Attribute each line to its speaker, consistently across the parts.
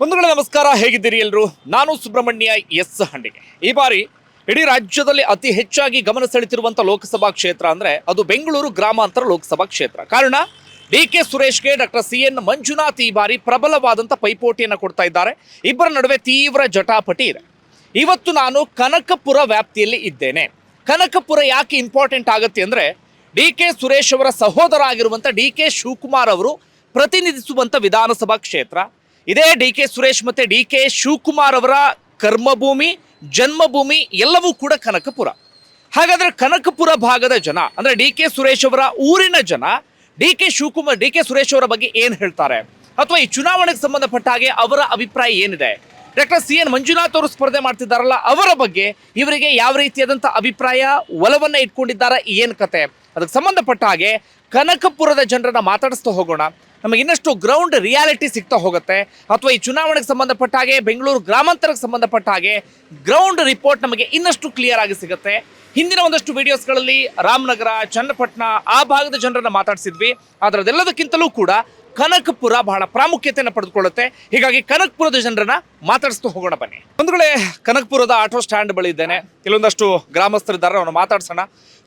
Speaker 1: ಬಂಧುಗಳೇ, ನಮಸ್ಕಾರ. ಹೇಗಿದ್ದೀರಿ ಎಲ್ರು? ನಾನು ಸುಬ್ರಹ್ಮಣ್ಯ ಎಸ್ ಹಂಡಿಗೆ. ಈ ಬಾರಿ ಇಡೀ ರಾಜ್ಯದಲ್ಲಿ ಅತಿ ಹೆಚ್ಚಾಗಿ ಗಮನ ಸೆಳೆತಿರುವಂಥ ಲೋಕಸಭಾ ಕ್ಷೇತ್ರ ಅಂದ್ರೆ ಅದು ಬೆಂಗಳೂರು ಗ್ರಾಮಾಂತರ ಲೋಕಸಭಾ ಕ್ಷೇತ್ರ. ಕಾರಣ, ಡಿ ಕೆ ಸುರೇಶ್ಗೆ ಡಾಕ್ಟರ್ ಸಿ ಎನ್ ಮಂಜುನಾಥ್ ಈ ಬಾರಿ ಪ್ರಬಲವಾದಂತಹ ಪೈಪೋಟಿಯನ್ನು ಕೊಡ್ತಾ ಇದ್ದಾರೆ. ಇಬ್ಬರ ನಡುವೆ ತೀವ್ರ ಜಟಾಪಟಿ ಇದೆ. ಇವತ್ತು ನಾನು ಕನಕಪುರ ವ್ಯಾಪ್ತಿಯಲ್ಲಿ ಇದ್ದೇನೆ. ಕನಕಪುರ ಯಾಕೆ ಇಂಪಾರ್ಟೆಂಟ್ ಆಗುತ್ತೆ ಅಂದ್ರೆ, ಡಿ ಕೆ ಸುರೇಶ್ ಅವರ ಸಹೋದರ ಆಗಿರುವಂತ ಡಿ ಕೆ ಶಿವಕುಮಾರ್ ಅವರು ಪ್ರತಿನಿಧಿಸುವಂತ ವಿಧಾನಸಭಾ ಕ್ಷೇತ್ರ. ಇದೇ ಡಿ ಕೆ ಸುರೇಶ್ ಮತ್ತೆ ಡಿ ಕೆ ಶಿವಕುಮಾರ್ ಅವರ ಕರ್ಮಭೂಮಿ, ಜನ್ಮಭೂಮಿ ಎಲ್ಲವೂ ಕೂಡ ಕನಕಪುರ. ಹಾಗಾದ್ರೆ ಕನಕಪುರ ಭಾಗದ ಜನ, ಅಂದ್ರೆ ಡಿ ಕೆ ಸುರೇಶ್ ಅವರ ಊರಿನ ಜನ, D K Shivakumar, D K Suresh ಅವರ ಬಗ್ಗೆ ಏನು ಹೇಳ್ತಾರೆ? ಅಥವಾ ಈ ಚುನಾವಣೆಗೆ ಸಂಬಂಧಪಟ್ಟ ಹಾಗೆ ಅವರ ಅಭಿಪ್ರಾಯ ಏನಿದೆ? ಡಾಕ್ಟರ್ ಸಿ ಎನ್ ಮಂಜುನಾಥ್ ಅವರು ಸ್ಪರ್ಧೆ ಮಾಡ್ತಿದ್ದಾರಲ್ಲ, ಅವರ ಬಗ್ಗೆ ಇವರಿಗೆ ಯಾವ ರೀತಿಯಾದಂಥ ಅಭಿಪ್ರಾಯ, ಒಲವನ್ನು ಇಟ್ಕೊಂಡಿದ್ದಾರೆ, ಏನು ಕತೆ? ಅದಕ್ಕೆ ಸಂಬಂಧಪಟ್ಟ ಹಾಗೆ ಕನಕಪುರದ ಜನರನ್ನ ಮಾತಾಡಿಸ್ತಾ ಹೋಗೋಣ. ನಮಗೆ ಇನ್ನಷ್ಟು ಗ್ರೌಂಡ್ ರಿಯಾಲಿಟಿ ಸಿಗ್ತಾ ಹೋಗುತ್ತೆ. ಅಥವಾ ಈ ಚುನಾವಣೆಗೆ ಸಂಬಂಧಪಟ್ಟ ಹಾಗೆ, ಬೆಂಗಳೂರು ಗ್ರಾಮಾಂತರಕ್ಕೆ ಸಂಬಂಧಪಟ್ಟ ಹಾಗೆ ಗ್ರೌಂಡ್ ರಿಪೋರ್ಟ್ ನಮಗೆ ಇನ್ನಷ್ಟು ಕ್ಲಿಯರ್ ಆಗಿ ಸಿಗುತ್ತೆ. ಹಿಂದಿನ ಒಂದಷ್ಟು ವಿಡಿಯೋಸ್ಗಳಲ್ಲಿ ರಾಮನಗರ, ಚನ್ನಪಟ್ಟಣ, ಆ ಭಾಗದ ಜನರನ್ನು ಮಾತಾಡಿಸಿದ್ವಿ. ಆದರೆ ಅದೆಲ್ಲದಕ್ಕಿಂತಲೂ ಕೂಡ ಕನಕಪುರ ಬಹಳ ಪ್ರಾಮುಖ್ಯತೆಯನ್ನು ಪಡೆದುಕೊಳ್ಳುತ್ತೆ. ಹೀಗಾಗಿ ಕನಕಪುರದ ಜನರನ್ನ ಮಾತಾಡಿಸ್ತಾ ಹೋಗೋಣ ಬನ್ನಿ. ಒಂದು ಕನಕಪುರದ ಆಟೋ ಸ್ಟ್ಯಾಂಡ್ ಬಳಿ ಇದ್ದೇನೆ. ಕೆಲವೊಂದಷ್ಟು ಗ್ರಾಮಸ್ಥರಿದ್ದಾರೆ ಅವನು ಮಾತಾಡ್ಸೋಣ.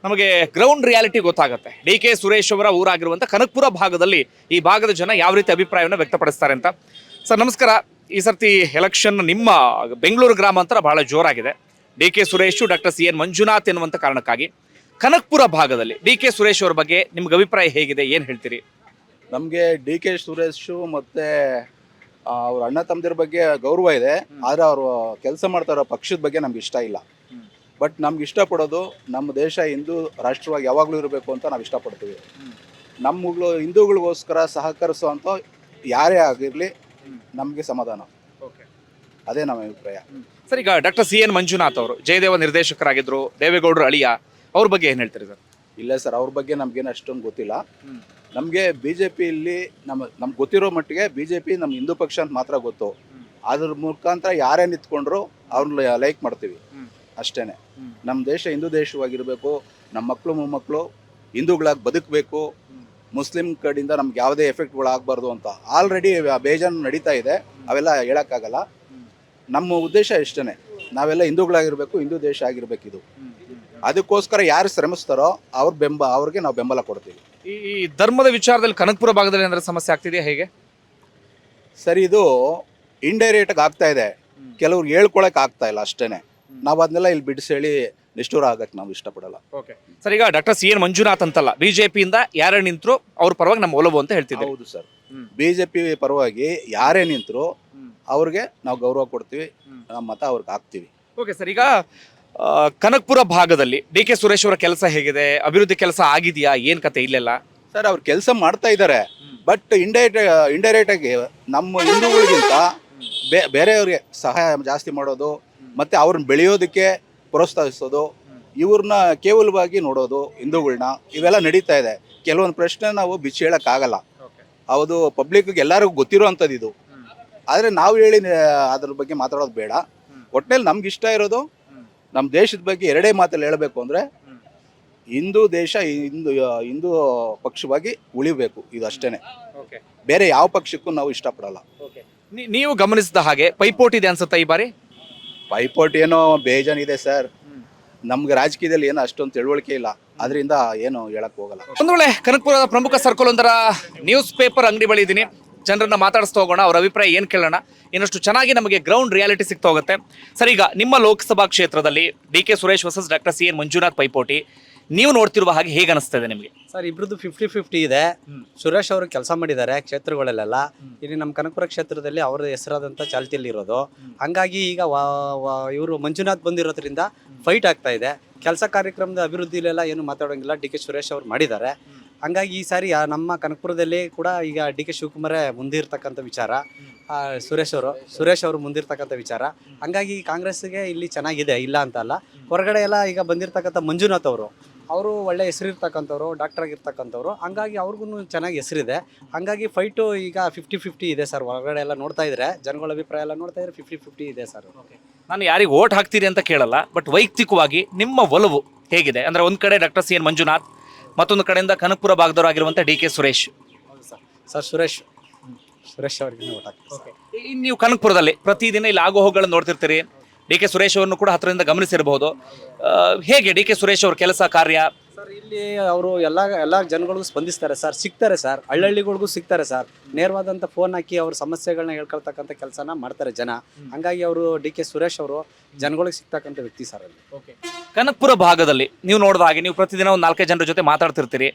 Speaker 1: ನಮಗೆ ಗ್ರೌಂಡ್ ರಿಯಾಲಿಟಿ ಗೊತ್ತಾಗುತ್ತೆ. ಡಿ ಕೆ ಸುರೇಶ್ ಅವರ ಊರಾಗಿರುವಂಥ ಕನಕಪುರ ಭಾಗದಲ್ಲಿ ಈ ಭಾಗದ ಜನ ಯಾವ ರೀತಿ ಅಭಿಪ್ರಾಯವನ್ನು ವ್ಯಕ್ತಪಡಿಸ್ತಾರೆ ಅಂತ. ಸರ್ ನಮಸ್ಕಾರ. ಈ ಸರ್ತಿ ಎಲೆಕ್ಷನ್ ನಿಮ್ಮ ಬೆಂಗಳೂರು ಗ್ರಾಮಾಂತರ ಬಹಳ ಜೋರಾಗಿದೆ. D K Suresh doctor C N Manjunath ಎನ್ನುವಂಥ ಕಾರಣಕ್ಕಾಗಿ ಕನಕಪುರ ಭಾಗದಲ್ಲಿ ಡಿ ಕೆ ಸುರೇಶ್ ಅವರ ಬಗ್ಗೆ ನಿಮ್ಗೆ ಅಭಿಪ್ರಾಯ ಹೇಗಿದೆ ಏನು ಹೇಳ್ತೀರಿ?
Speaker 2: ನಮಗೆ ಡಿ ಕೆ ಸುರೇಶು ಮತ್ತೆ ಅವ್ರ ಅಣ್ಣ ತಮ್ಮದಿರ ಬಗ್ಗೆ ಗೌರವ ಇದೆ. ಆದರೆ ಅವರು ಕೆಲಸ ಮಾಡ್ತಾರೋ ಪಕ್ಷದ ಬಗ್ಗೆ ನಮ್ಗೆ ಇಷ್ಟ ಇಲ್ಲ. ಬಟ್ ನಮ್ಗೆ ಇಷ್ಟಪಡೋದು ನಮ್ಮ ದೇಶ ಹಿಂದೂ ರಾಷ್ಟ್ರವಾಗಿ ಯಾವಾಗಲೂ ಇರಬೇಕು ಅಂತ ನಾವು ಇಷ್ಟಪಡ್ತೀವಿ. ನಮ್ಮಗಳು ಹಿಂದೂಗಳಿಗೋಸ್ಕರ ಸಹಕರಿಸುವಂಥ ಯಾರೇ ಆಗಿರಲಿ ನಮಗೆ ಸಮಾಧಾನ. ಅದೇ ನಮ್ಮ ಅಭಿಪ್ರಾಯ.
Speaker 1: ಸರ್ ಈಗ ಡಾಕ್ಟರ್ ಸಿ ಎನ್ ಮಂಜುನಾಥ್ ಅವರು ಜಯದೇವ ನಿರ್ದೇಶಕರಾಗಿದ್ರು ದೇವೇಗೌಡರು ಅಳಿಯ ಅವ್ರ ಬಗ್ಗೆ ಏನು ಹೇಳ್ತೀರಿ ಸರ್?
Speaker 2: ಇಲ್ಲ ಸರ್ ಅವ್ರ ಬಗ್ಗೆ ನಮ್ಗೇನು ಅಷ್ಟೊಂದು ಗೊತ್ತಿಲ್ಲ. ನಮಗೆ ಬಿ ಜೆ ಪಿಯಲ್ಲಿ ನಮ್ಮ ನಮ್ಗೆ ಗೊತ್ತಿರೋ ಮಟ್ಟಿಗೆ ಬಿ ಜೆ ಪಿ ನಮ್ಮ ಹಿಂದೂ ಪಕ್ಷ ಅಂತ ಮಾತ್ರ ಗೊತ್ತು. ಅದ್ರ ಮುಖಾಂತರ ಯಾರೇ ನಿಂತ್ಕೊಂಡ್ರು ಅವ್ರನ್ನ ಲೈಕ್ ಮಾಡ್ತೀವಿ.
Speaker 1: ಹ್ಮ್.
Speaker 2: ಅಷ್ಟೇನೆ ನಮ್ಮ ದೇಶ ಹಿಂದೂ ದೇಶವಾಗಿರಬೇಕು ನಮ್ಮ ಮಕ್ಕಳು ಮೊಮ್ಮಕ್ಕಳು ಹಿಂದೂಗಳಾಗಿ ಬದುಕಬೇಕು ಮುಸ್ಲಿಂ ಕಡೆಯಿಂದ ನಮ್ಗೆ ಯಾವುದೇ ಎಫೆಕ್ಟ್ಗಳು ಆಗಬಾರ್ದು ಅಂತ ಆಲ್ರೆಡಿ ಬೇಜಾನ್ ನಡೀತಾ ಇದೆ. ಅವೆಲ್ಲ ಹೇಳೋಕ್ಕಾಗಲ್ಲ. ನಮ್ಮ ಉದ್ದೇಶ ಇಷ್ಟೇ ನಾವೆಲ್ಲ ಹಿಂದೂಗಳಾಗಿರ್ಬೇಕು ಹಿಂದೂ ದೇಶ ಆಗಿರ್ಬೇಕು ಇದು ಅದಕ್ಕೋಸ್ಕರ ಯಾರು ಶ್ರಮಿಸ್ತಾರೋ ಅವ್ರ ಬೆಂಬ ಅವ್ರಿಗೆ ನಾವು ಬೆಂಬಲ ಕೊಡ್ತೀವಿ.
Speaker 1: ಈ ಈ ಧರ್ಮದ ವಿಚಾರದಲ್ಲಿ ಕನಕಪುರ ಭಾಗದಲ್ಲಿ ಏನಾದ್ರೆ ಸಮಸ್ಯೆ ಆಗ್ತಿದೆಯಾ ಹೇಗೆ?
Speaker 2: ಸರಿ ಇದು ಇಂಡೈರೆಕ್ಟ್ ಆಗ್ತಾ ಇದೆ. ಕೆಲವ್ರು ಹೇಳ್ಕೊಳಕ್ ಆಗ್ತಾ ಇಲ್ಲ ಅಷ್ಟೇನೆ. ನಾವು ಅದನ್ನೆಲ್ಲ ಇಲ್ಲಿ ಬಿಡಿಸಿ ಹೇಳಿ ನಿಷ್ಠೂರ ಆಗಕ್ಕೆ ನಾವು ಇಷ್ಟಪಡಲ್ಲ.
Speaker 1: ಓಕೆ ಸರ್ ಈಗ ಡಾಕ್ಟರ್ ಸಿ ಎನ್ ಮಂಜುನಾಥ್ ಅಂತಲ್ಲ ಬಿಜೆಪಿಯಿಂದ ಯಾರೇ ನಿಂತರು ಅವ್ರ ಪರವಾಗಿ ನಮ್ಮ ಒಲವು ಅಂತ ಹೇಳ್ತಿದ್ದೀವಿ
Speaker 2: ಹೌದು ಸರ್.
Speaker 1: ಬಿಜೆಪಿ
Speaker 2: ಬಿ ಜೆ ಪಿ ಪರವಾಗಿ ಯಾರೇ ನಿಂತರು. ಅವ್ರಿಗೆ ನಾವು ಗೌರವ ಕೊಡ್ತೀವಿ. ನಮ್ಮ ಮತ ಅವ್ರಿಗೆ ಹಾಕ್ತೀವಿ.
Speaker 1: ಓಕೆ ಸರ್ ಈಗ ಆ, ಕನಕಪುರ ಭಾಗದಲ್ಲಿ ಡಿ ಕೆ ಸುರೇಶ್ ಅವರ ಕೆಲಸ ಹೇಗಿದೆ ಅಭಿವೃದ್ಧಿ ಕೆಲಸ ಆಗಿದೆಯಾ ಏನ್ ಕತೆ ಇಲ್ಲೆಲ್ಲ?
Speaker 2: ಸರ್ ಅವ್ರು ಕೆಲಸ ಮಾಡ್ತಾ ಇದ್ದಾರೆ ಬಟ್ ಇಂಡೈರೆಕ್ಟ್ ಇಂಡೈರೆಕ್ಟ್ ಆಗಿ ನಮ್ಮ ಹಿಂದೂಗಳಿಗಿಂತ ಬೇ ಬೇರೆಯವ್ರಿಗೆ ಸಹಾಯ ಜಾಸ್ತಿ ಮಾಡೋದು ಮತ್ತೆ ಅವ್ರನ್ನ ಬೆಳೆಯೋದಕ್ಕೆ ಪ್ರೋತ್ಸಾಹಿಸೋದು ಇವ್ರನ್ನ ಕೇವಲವಾಗಿ ನೋಡೋದು ಹಿಂದೂಗಳನ್ನ ಇವೆಲ್ಲ ನಡೀತಾ ಇದೆ. ಕೆಲವೊಂದು ಪ್ರಶ್ನೆ ನಾವು ಬಿಚ್ಚಿ ಹೇಳೋಕ್ಕಾಗಲ್ಲ. ಹೌದು ಪಬ್ಲಿಕ್ಗೆ ಎಲ್ಲರಿಗೂ ಗೊತ್ತಿರೋ ಅಂಥದ್ದು ಇದು ಆದರೆ ನಾವು ಹೇಳಿ ಅದ್ರ ಬಗ್ಗೆ ಮಾತಾಡೋದು ಬೇಡ. ಒಟ್ಟಿನಲ್ಲಿ ನಮ್ಗೆ ಇಷ್ಟ ಇರೋದು. ನಮ್ಮ ದೇಶದ ಬಗ್ಗೆ ಎರಡೇ ಮಾತಲ್ಲಿ ಹೇಳಬೇಕು ಅಂದರೆ ಹಿಂದೂ ದೇಶ ಹಿಂದೂ ಹಿಂದೂ ಪಕ್ಷವಾಗಿ ಉಳಿಬೇಕು ಇದು ಅಷ್ಟೇನೆ.
Speaker 1: ಓಕೆ
Speaker 2: ಬೇರೆ ಯಾವ ಪಕ್ಷಕ್ಕೂ ನಾವು ಇಷ್ಟಪಡಲ್ಲ.
Speaker 1: ಓಕೆ ನೀವು ಗಮನಿಸಿದ ಹಾಗೆ ಪೈಪೋಟಿದೆ ಅನ್ಸುತ್ತಾ ಈ ಬಾರಿ?
Speaker 2: ಪೈಪೋಟಿ ಏನೋ ಬೇಜಾನಿದೆ ಸರ್. ನಮ್ಗೆ ರಾಜಕೀಯದಲ್ಲಿ ಏನೋ ಅಷ್ಟೊಂದು ತಿಳುವಳಿಕೆ ಇಲ್ಲ. ಅದರಿಂದ ಏನು ಹೇಳಕ್ ಹೋಗಲ್ಲ.
Speaker 1: ಒಂದು ವೇಳೆ ಕನಕಪುರದ ಪ್ರಮುಖ ಸರ್ಕಲ್ ಒಂದರ ನ್ಯೂಸ್ ಪೇಪರ್ ಅಂಗಡಿ ಬಳಿ ಇದ್ದೀನಿ. ಜನರನ್ನ ಮಾತಾಡಿಸ್ತಾ ಹೋಗೋಣ, ಅವ್ರ ಅಭಿಪ್ರಾಯ ಏನು ಕೇಳೋಣ. ಇನ್ನಷ್ಟು ಚೆನ್ನಾಗಿ ನಮಗೆ ಗ್ರೌಂಡ್ ರಿಯಾಲಿಟಿ ಸಿಗ್ತಾ ಹೋಗುತ್ತೆ. ಸರ್, ಈಗ ನಿಮ್ಮ ಲೋಕಸಭಾ ಕ್ಷೇತ್ರದಲ್ಲಿ D K Suresh versus doctor C N Manjunath ಪೈಪೋಟಿ. ನೀವು ನೋಡ್ತಿರುವ ಹಾಗೆ ಹೇಗೆ ಅನಿಸ್ತದೆ ನಿಮಗೆ?
Speaker 3: ಸರ್ ಇಬ್ರದ್ದು ಫಿಫ್ಟಿ ಫಿಫ್ಟಿ ಇದೆ ಸುರೇಶ್ ಅವರು ಕೆಲಸ ಮಾಡಿದ್ದಾರೆ ಕ್ಷೇತ್ರಗಳಲ್ಲೆಲ್ಲ. ಇಲ್ಲಿ ನಮ್ಮ ಕನಕಪುರ ಕ್ಷೇತ್ರದಲ್ಲಿ ಅವರ ಹೆಸರಾದಂಥ ಚಾಲ್ತಿಯಲ್ಲಿ ಇರೋದು. ಹಂಗಾಗಿ ಈಗ ಇವರು ಮಂಜುನಾಥ್ ಬಂದಿರೋದ್ರಿಂದ ಫೈಟ್ ಆಗ್ತಾ ಇದೆ. ಕೆಲಸ ಕಾರ್ಯಕ್ರಮದ ಅಭಿವೃದ್ಧಿಲೆಲ್ಲ ಏನು ಮಾತಾಡೋಂಗಿಲ್ಲ. ಡಿ ಕೆ ಸುರೇಶ್ ಅವರು ಮಾಡಿದ್ದಾರೆ. ಹಂಗಾಗಿ ಈ ಸಾರಿ ನಮ್ಮ ಕನಕಪುರದಲ್ಲಿ ಕೂಡ ಈಗ ಡಿ ಕೆ ಶಿವಕುಮಾರೇ ಮುಂದಿರ್ತಕ್ಕಂಥ ವಿಚಾರ. ಸುರೇಶ್ ಅವರು ಸುರೇಶ್ ಅವರು ಮುಂದಿರ್ತಕ್ಕಂಥ ವಿಚಾರ. ಹಂಗಾಗಿ ಕಾಂಗ್ರೆಸ್ಗೆ ಇಲ್ಲಿ ಚೆನ್ನಾಗಿದೆ ಇಲ್ಲ ಅಂತ ಅಲ್ಲ. ಹೊರಗಡೆ ಎಲ್ಲ ಈಗ ಬಂದಿರತಕ್ಕಂಥ ಮಂಜುನಾಥ್ ಅವರು ಅವರು ಒಳ್ಳೆ ಹೆಸರಿರ್ತಕ್ಕಂಥವ್ರು ಡಾಕ್ಟರ್ ಆಗಿರ್ತಕ್ಕಂಥವ್ರು. ಹಂಗಾಗಿ ಅವ್ರಿಗೂ ಚೆನ್ನಾಗಿ ಹೆಸರಿದೆ. ಹಂಗಾಗಿ ಫೈಟು ಈಗ ಫಿಫ್ಟಿ ಫಿಫ್ಟಿ ಇದೆ ಸರ್ ಹೊರಗಡೆ ಎಲ್ಲ ನೋಡ್ತಾ ಇದ್ರೆ ಜನಗಳ ಅಭಿಪ್ರಾಯ ಎಲ್ಲ ನೋಡ್ತಾ ಇದ್ರೆ ಫಿಫ್ಟಿ ಫಿಫ್ಟಿ ಇದೆ ಸರ್
Speaker 1: ನಾನು ಯಾರಿಗೆ ಓಟ್ ಹಾಕ್ತೀರಿ ಅಂತ ಕೇಳಲ್ಲ ಬಟ್ ವೈಯಕ್ತಿಕವಾಗಿ ನಿಮ್ಮ ಒಲವು ಹೇಗಿದೆ? ಅಂದರೆ ಒಂದು ಕಡೆ ಡಾಕ್ಟರ್ ಸಿ ಎನ್ ಮಂಜುನಾಥ್ ಮತ್ತೊಂದು ಕಡೆಯಿಂದ Kanakapura ಭಾಗದವರಾಗಿರುವಂಥ D K Suresh.
Speaker 3: Sir sir Suresh Suresh ಅವ್ರಿಗೆ ಓಟ್ ಹಾಕ್ತೀವಿ
Speaker 1: ಇನ್ನು ನೀವು ಕನಕಪುರದಲ್ಲಿ ಪ್ರತಿದಿನ ಇಲ್ಲಿ ಆಗೋ ಹೋಗುಗಳನ್ನು ನೋಡ್ತಿರ್ತೀರಿ? ಡಿ ಕೆ ಸುರೇಶ್ ಅವರನ್ನು ಕೂಡ ಹತ್ತಿರದಿಂದ ಗಮನಿಸಿರಬಹುದು. ಹೇಗೆ ಡಿ ಕೆ ಸುರೇಶ್ ಅವ್ರ ಕೆಲಸ ಕಾರ್ಯ?
Speaker 3: ಸರ್ ಇಲ್ಲಿ ಅವರು ಎಲ್ಲ ಎಲ್ಲ ಜನಗಳಿಗೂ ಸ್ಪಂದಿಸ್ತಾರೆ ಸರ್ ಸಿಗ್ತಾರೆ ಸರ್ ಹಳ್ಳಿಗಳಿಗೂ ಸಿಗ್ತಾರೆ ಸರ್. ನೇರವಾದಂಥ ಫೋನ್ ಹಾಕಿ ಅವ್ರ ಸಮಸ್ಯೆಗಳನ್ನ ಹೇಳ್ಕೊಳ್ತಕ್ಕಂಥ ಕೆಲಸನ ಮಾಡ್ತಾರೆ ಜನ. ಹಂಗಾಗಿ ಅವರು ಡಿ ಕೆ ಸುರೇಶ್ ಅವರು ಜನಗಳಿಗೆ ಸಿಗ್ತಕ್ಕಂಥ ವ್ಯಕ್ತಿ ಸರ್ ಅಲ್ಲಿ.
Speaker 1: ಕನಕಪುರ ಭಾಗದಲ್ಲಿ ನೀವು ನೋಡಿದ ಹಾಗೆ ನೀವು ಪ್ರತಿದಿನ ಒಂದು ನಾಲ್ಕೈದು ಜನರ ಜೊತೆ ಮಾತಾಡ್ತಿರ್ತೀರಿ.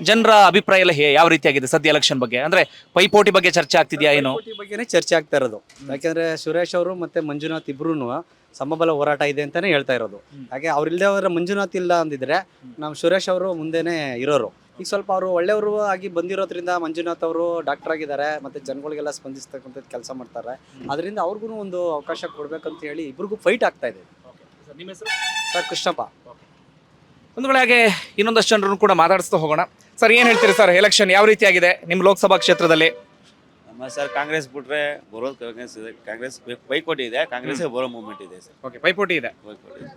Speaker 1: ಜನರ ಅಭಿಪ್ರಾಯ ಎಲ್ಲ ಹೇ- ಯಾವ ರೀತಿಯಾಗಿದೆ ಸದ್ಯ ಎಲೆಕ್ಷನ್ ಬಗ್ಗೆ? ಅಂದ್ರೆ ಪೈಪೋಟಿ ಬಗ್ಗೆ ಚರ್ಚೆ ಆಗ್ತಿದೆಯಾ ಏನು?
Speaker 3: ಪೈಪೋಟಿ ಬಗ್ಗೆನೇ ಚರ್ಚೆ ಆಗ್ತಾ ಇರೋದು. ಯಾಕೆಂದ್ರೆ ಸುರೇಶ್ ಅವರು ಮತ್ತೆ ಮಂಜುನಾಥ್ ಇಬ್ರು ಸಮಬಲ ಹೋರಾಟ ಇದೆ ಅಂತಾನೆ ಹೇಳ್ತಾ ಇರೋದು. ಹಾಗೆ ಅವ್ರಿಲ್ದೇ ಅವರ ಮಂಜುನಾಥ್ ಇಲ್ಲ ಅಂದಿದ್ರೆ ನಮ್ಮ ಸುರೇಶ್ ಅವರು ಮುಂದೆನೆ ಇರೋರು. ಈಗ ಸ್ವಲ್ಪ ಅವರು ಒಳ್ಳೆಯವರು ಆಗಿ ಬಂದಿರೋದ್ರಿಂದ ಮಂಜುನಾಥ್ ಅವರು ಡಾಕ್ಟರ್ ಆಗಿದ್ದಾರೆ ಮತ್ತೆ ಜನಗಳಿಗೆಲ್ಲ ಸ್ಪಂದಿಸ್ತಕ್ಕಂಥದ್ದು ಕೆಲಸ ಮಾಡ್ತಾರೆ. ಅದರಿಂದ ಅವ್ರಿಗೂ ಒಂದು ಅವಕಾಶ ಕೊಡ್ಬೇಕಂತ ಹೇಳಿ ಇಬ್ರಿಗೂ ಫೈಟ್ ಆಗ್ತಾ ಇದೆ. ಸರ್ ಕೃಷ್ಣಪ್ಪ.
Speaker 1: ಒಂದು ವೇಳೆ ಹಾಗೆ ಇನ್ನೊಂದಷ್ಟು ಜನರನ್ನು ಕೂಡ ಮಾತಾಡಿಸ್ತಾ ಹೋಗೋಣ. ಸರ್ ಏನ್ ಹೇಳ್ತೀರಿ ಸರ್ ಎಲೆಕ್ಷನ್ ಯಾವ ರೀತಿಯಾಗಿದೆ ನಿಮ್ಮ ಲೋಕಸಭಾ ಕ್ಷೇತ್ರದಲ್ಲಿ?
Speaker 4: ನಮ್ಮ ಸರ್ ಕಾಂಗ್ರೆಸ್ ಬಿಟ್ರೆ ಬರೋದು ಕಾಂಗ್ರೆಸ್ ಇದೆ. ಕಾಂಗ್ರೆಸ್ ಪೈಕೋಟಿ ಇದೆ. ಕಾಂಗ್ರೆಸ್ ಬರೋ ಮೂವ್ಮೆಂಟ್ ಇದೆ ಸರ್.
Speaker 1: ಓಕೆ ಪೈಪೋಟಿ ಇದೆ.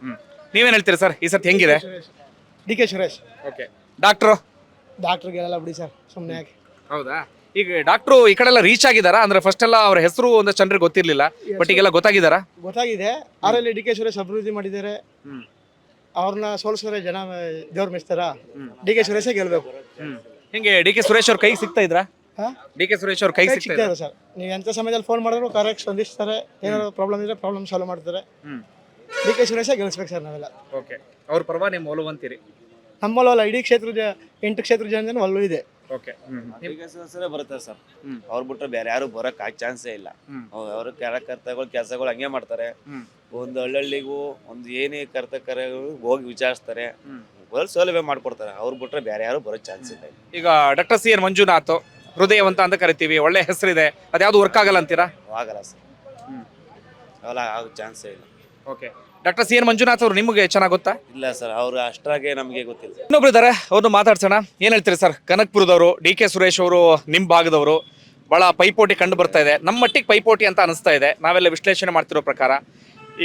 Speaker 1: ಹ್ಮ್. ನೀವೇನ್ ಹೇಳ್ತೀರಿ ಸರ್ ಈ ಸರ್ತಿ ಹೆಂಗಿದೆ?
Speaker 5: D K Suresh.
Speaker 1: Okay doctor
Speaker 5: ಡಾಕ್ಟ್ರಿಗೆಲ್ಲ ಬಿಡಿ ಸರ್ ಸುಮ್ಮನೆ ಯಾಕೆ?
Speaker 1: ಹೌದಾ? ಈಗ ಡಾಕ್ಟ್ರು ಈ ಕಡೆ ಎಲ್ಲ ರೀಚ್ ಆಗಿದಾರಾ ಅಂದ್ರೆ ಫಸ್ಟ್ ಎಲ್ಲ ಅವ್ರ ಹೆಸರು ಒಂದಷ್ಟು ಜನರಿಗೆ ಗೊತ್ತಿರ್ಲಿಲ್ಲ ಬಟ್ ಈಗೆಲ್ಲ ಗೊತ್ತಾಗಿದಾರಾ
Speaker 5: ಗೊತ್ತಾಗಿದೆ. ಅವರಲ್ಲಿ ಡಿ ಕೆ ಸುರೇಶ್ ಅಭಿವೃದ್ಧಿ ಮಾಡಿದ್ದಾರೆ. ಅವ್ರನ್ನ ಸೋಲಿಸಿದ್ರೆ ಜನ ದೇವ್ರ ಮೆಚ್ತಾರ? ಡಿ ಕೆ ಸುರೇಶೇ ಗೆಲ್ಬೇಕು.
Speaker 1: ಹಿಂಗೆ ಡಿ ಕೆ ಸುರೇಶ್ ಅವ್ರ ಕೈಗೆ ಸಿಗ್ತಾ ಇದ್ರಾ? ಡಿ ಕೆ ಸುರೇಶ್ ಅವ್ರ ಕೈ
Speaker 5: ಕೈಗೆ
Speaker 1: ಸಿಗ್ತಾ
Speaker 5: ಇದೆ ಸರ್. ನೀವು ಎಂತ ಸಮಯದಲ್ಲಿ ಫೋನ್ ಮಾಡಿದ್ರು ಕರೆಕ್ಟ್ ಸ್ಪಂದಿಸ್ತಾರೆ. ಏನಾದ್ರು ಪ್ರಾಬ್ಲಮ್ ಇದ್ರೆ ಪ್ರಾಬ್ಲಮ್ ಸಾಲ್ವ್ ಮಾಡ್ತಾರೆ. ಡಿ ಕೆ ಸುರೇಶೇ ಗೆಲ್ಲಿಸ್ಬೇಕು ಸರ್ ನಾವೆಲ್ಲ.
Speaker 1: ಓಕೆ. ಅವ್ರ ಪರವಾಗಿ ನಿಮ್ಮ ಒಲವಂತೀರಿ
Speaker 5: ನಮ್ಮಲ್ಲೂ ಅಲ್ಲ ಇಡೀ ಕ್ಷೇತ್ರ ಎಂಟು ಕ್ಷೇತ್ರ ಜನ ಒಲ್ಲೂ ಇದೆ.
Speaker 1: ಓಕೆ
Speaker 4: ಸರ್ ಬರ್ತಾರೆ ಸರ್. ಅವ್ರು ಬಿಟ್ರೆ ಬೇರೆ ಯಾರು ಬರಕ್ ಚಾನ್ಸೇ ಇಲ್ಲ. ಅವ್ರ ಕಾರ್ಯಕರ್ತಗಳು ಕೆಲಸಗಳು ಹಂಗೆ ಮಾಡ್ತಾರೆ.
Speaker 1: ಒಂದ್
Speaker 4: ಒಂದು ಹಳ್ಳಿಗೂ ಒಂದು ಏನೇ ಕರ್ತಕರಗಳು ಹೋಗಿ ವಿಚಾರಿಸ್ತಾರೆ. ಸೌಲಭ್ಯ ಮಾಡ್ಕೊಡ್ತಾರೆ. ಅವ್ರು ಬಿಟ್ರೆ ಬೇರೆ ಯಾರು ಬರೋ ಚಾನ್ಸ್ ಇಲ್ಲ
Speaker 1: ಈಗ ಡಾಕ್ಟರ್ ಸಿ ಎನ್ ಮಂಜುನಾಥ್ ಹೃದಯವಂತ ಅಂತ ಕರಿತೀವಿ. ಒಳ್ಳೆ ಹೆಸರಿದೆ. ಅದ್ಯಾವ್ದು ವರ್ಕ್ ಆಗಲ್ಲ ಅಂತೀರಾ?
Speaker 4: ಆಗಲ್ಲ ಸರ್. ಆಗಲ್ಲ ಆಗೋ ಚಾನ್ಸೇ ಇಲ್ಲ.
Speaker 1: Okay doctor C N Manjunath ಅವರು ನಿಮಗೆ ಚೆನ್ನಾಗಿ ಗೊತ್ತಾ?
Speaker 4: ಇಲ್ಲ ಸರ್ ಅವ್ರು ಅಷ್ಟಾಗೆ ನಮಗೆ ಗೊತ್ತಿಲ್ಲ.
Speaker 1: ಇನ್ನೊಬ್ರು ಇದ್ದಾರೆ ಅವ್ರನ್ನ ಮಾತಾಡ್ಸೋಣ. ಏನ್ ಹೇಳ್ತೀರಿ ಸರ್? ಕನಕ್ಪುರದವರು ಡಿ ಕೆ ಸುರೇಶ್ ಅವರು ನಿಮ್ಮ ಭಾಗದವರು ಬಹಳ ಪೈಪೋಟಿ ಕಂಡು ಬರ್ತಾ ಇದೆ. ನಮ್ಮ ಮಟ್ಟಿಗೆ ಪೈಪೋಟಿ ಅಂತ ಅನಿಸ್ತಾ ಇದೆ. ನಾವೆಲ್ಲ ವಿಶ್ಲೇಷಣೆ ಮಾಡ್ತಿರೋ ಪ್ರಕಾರ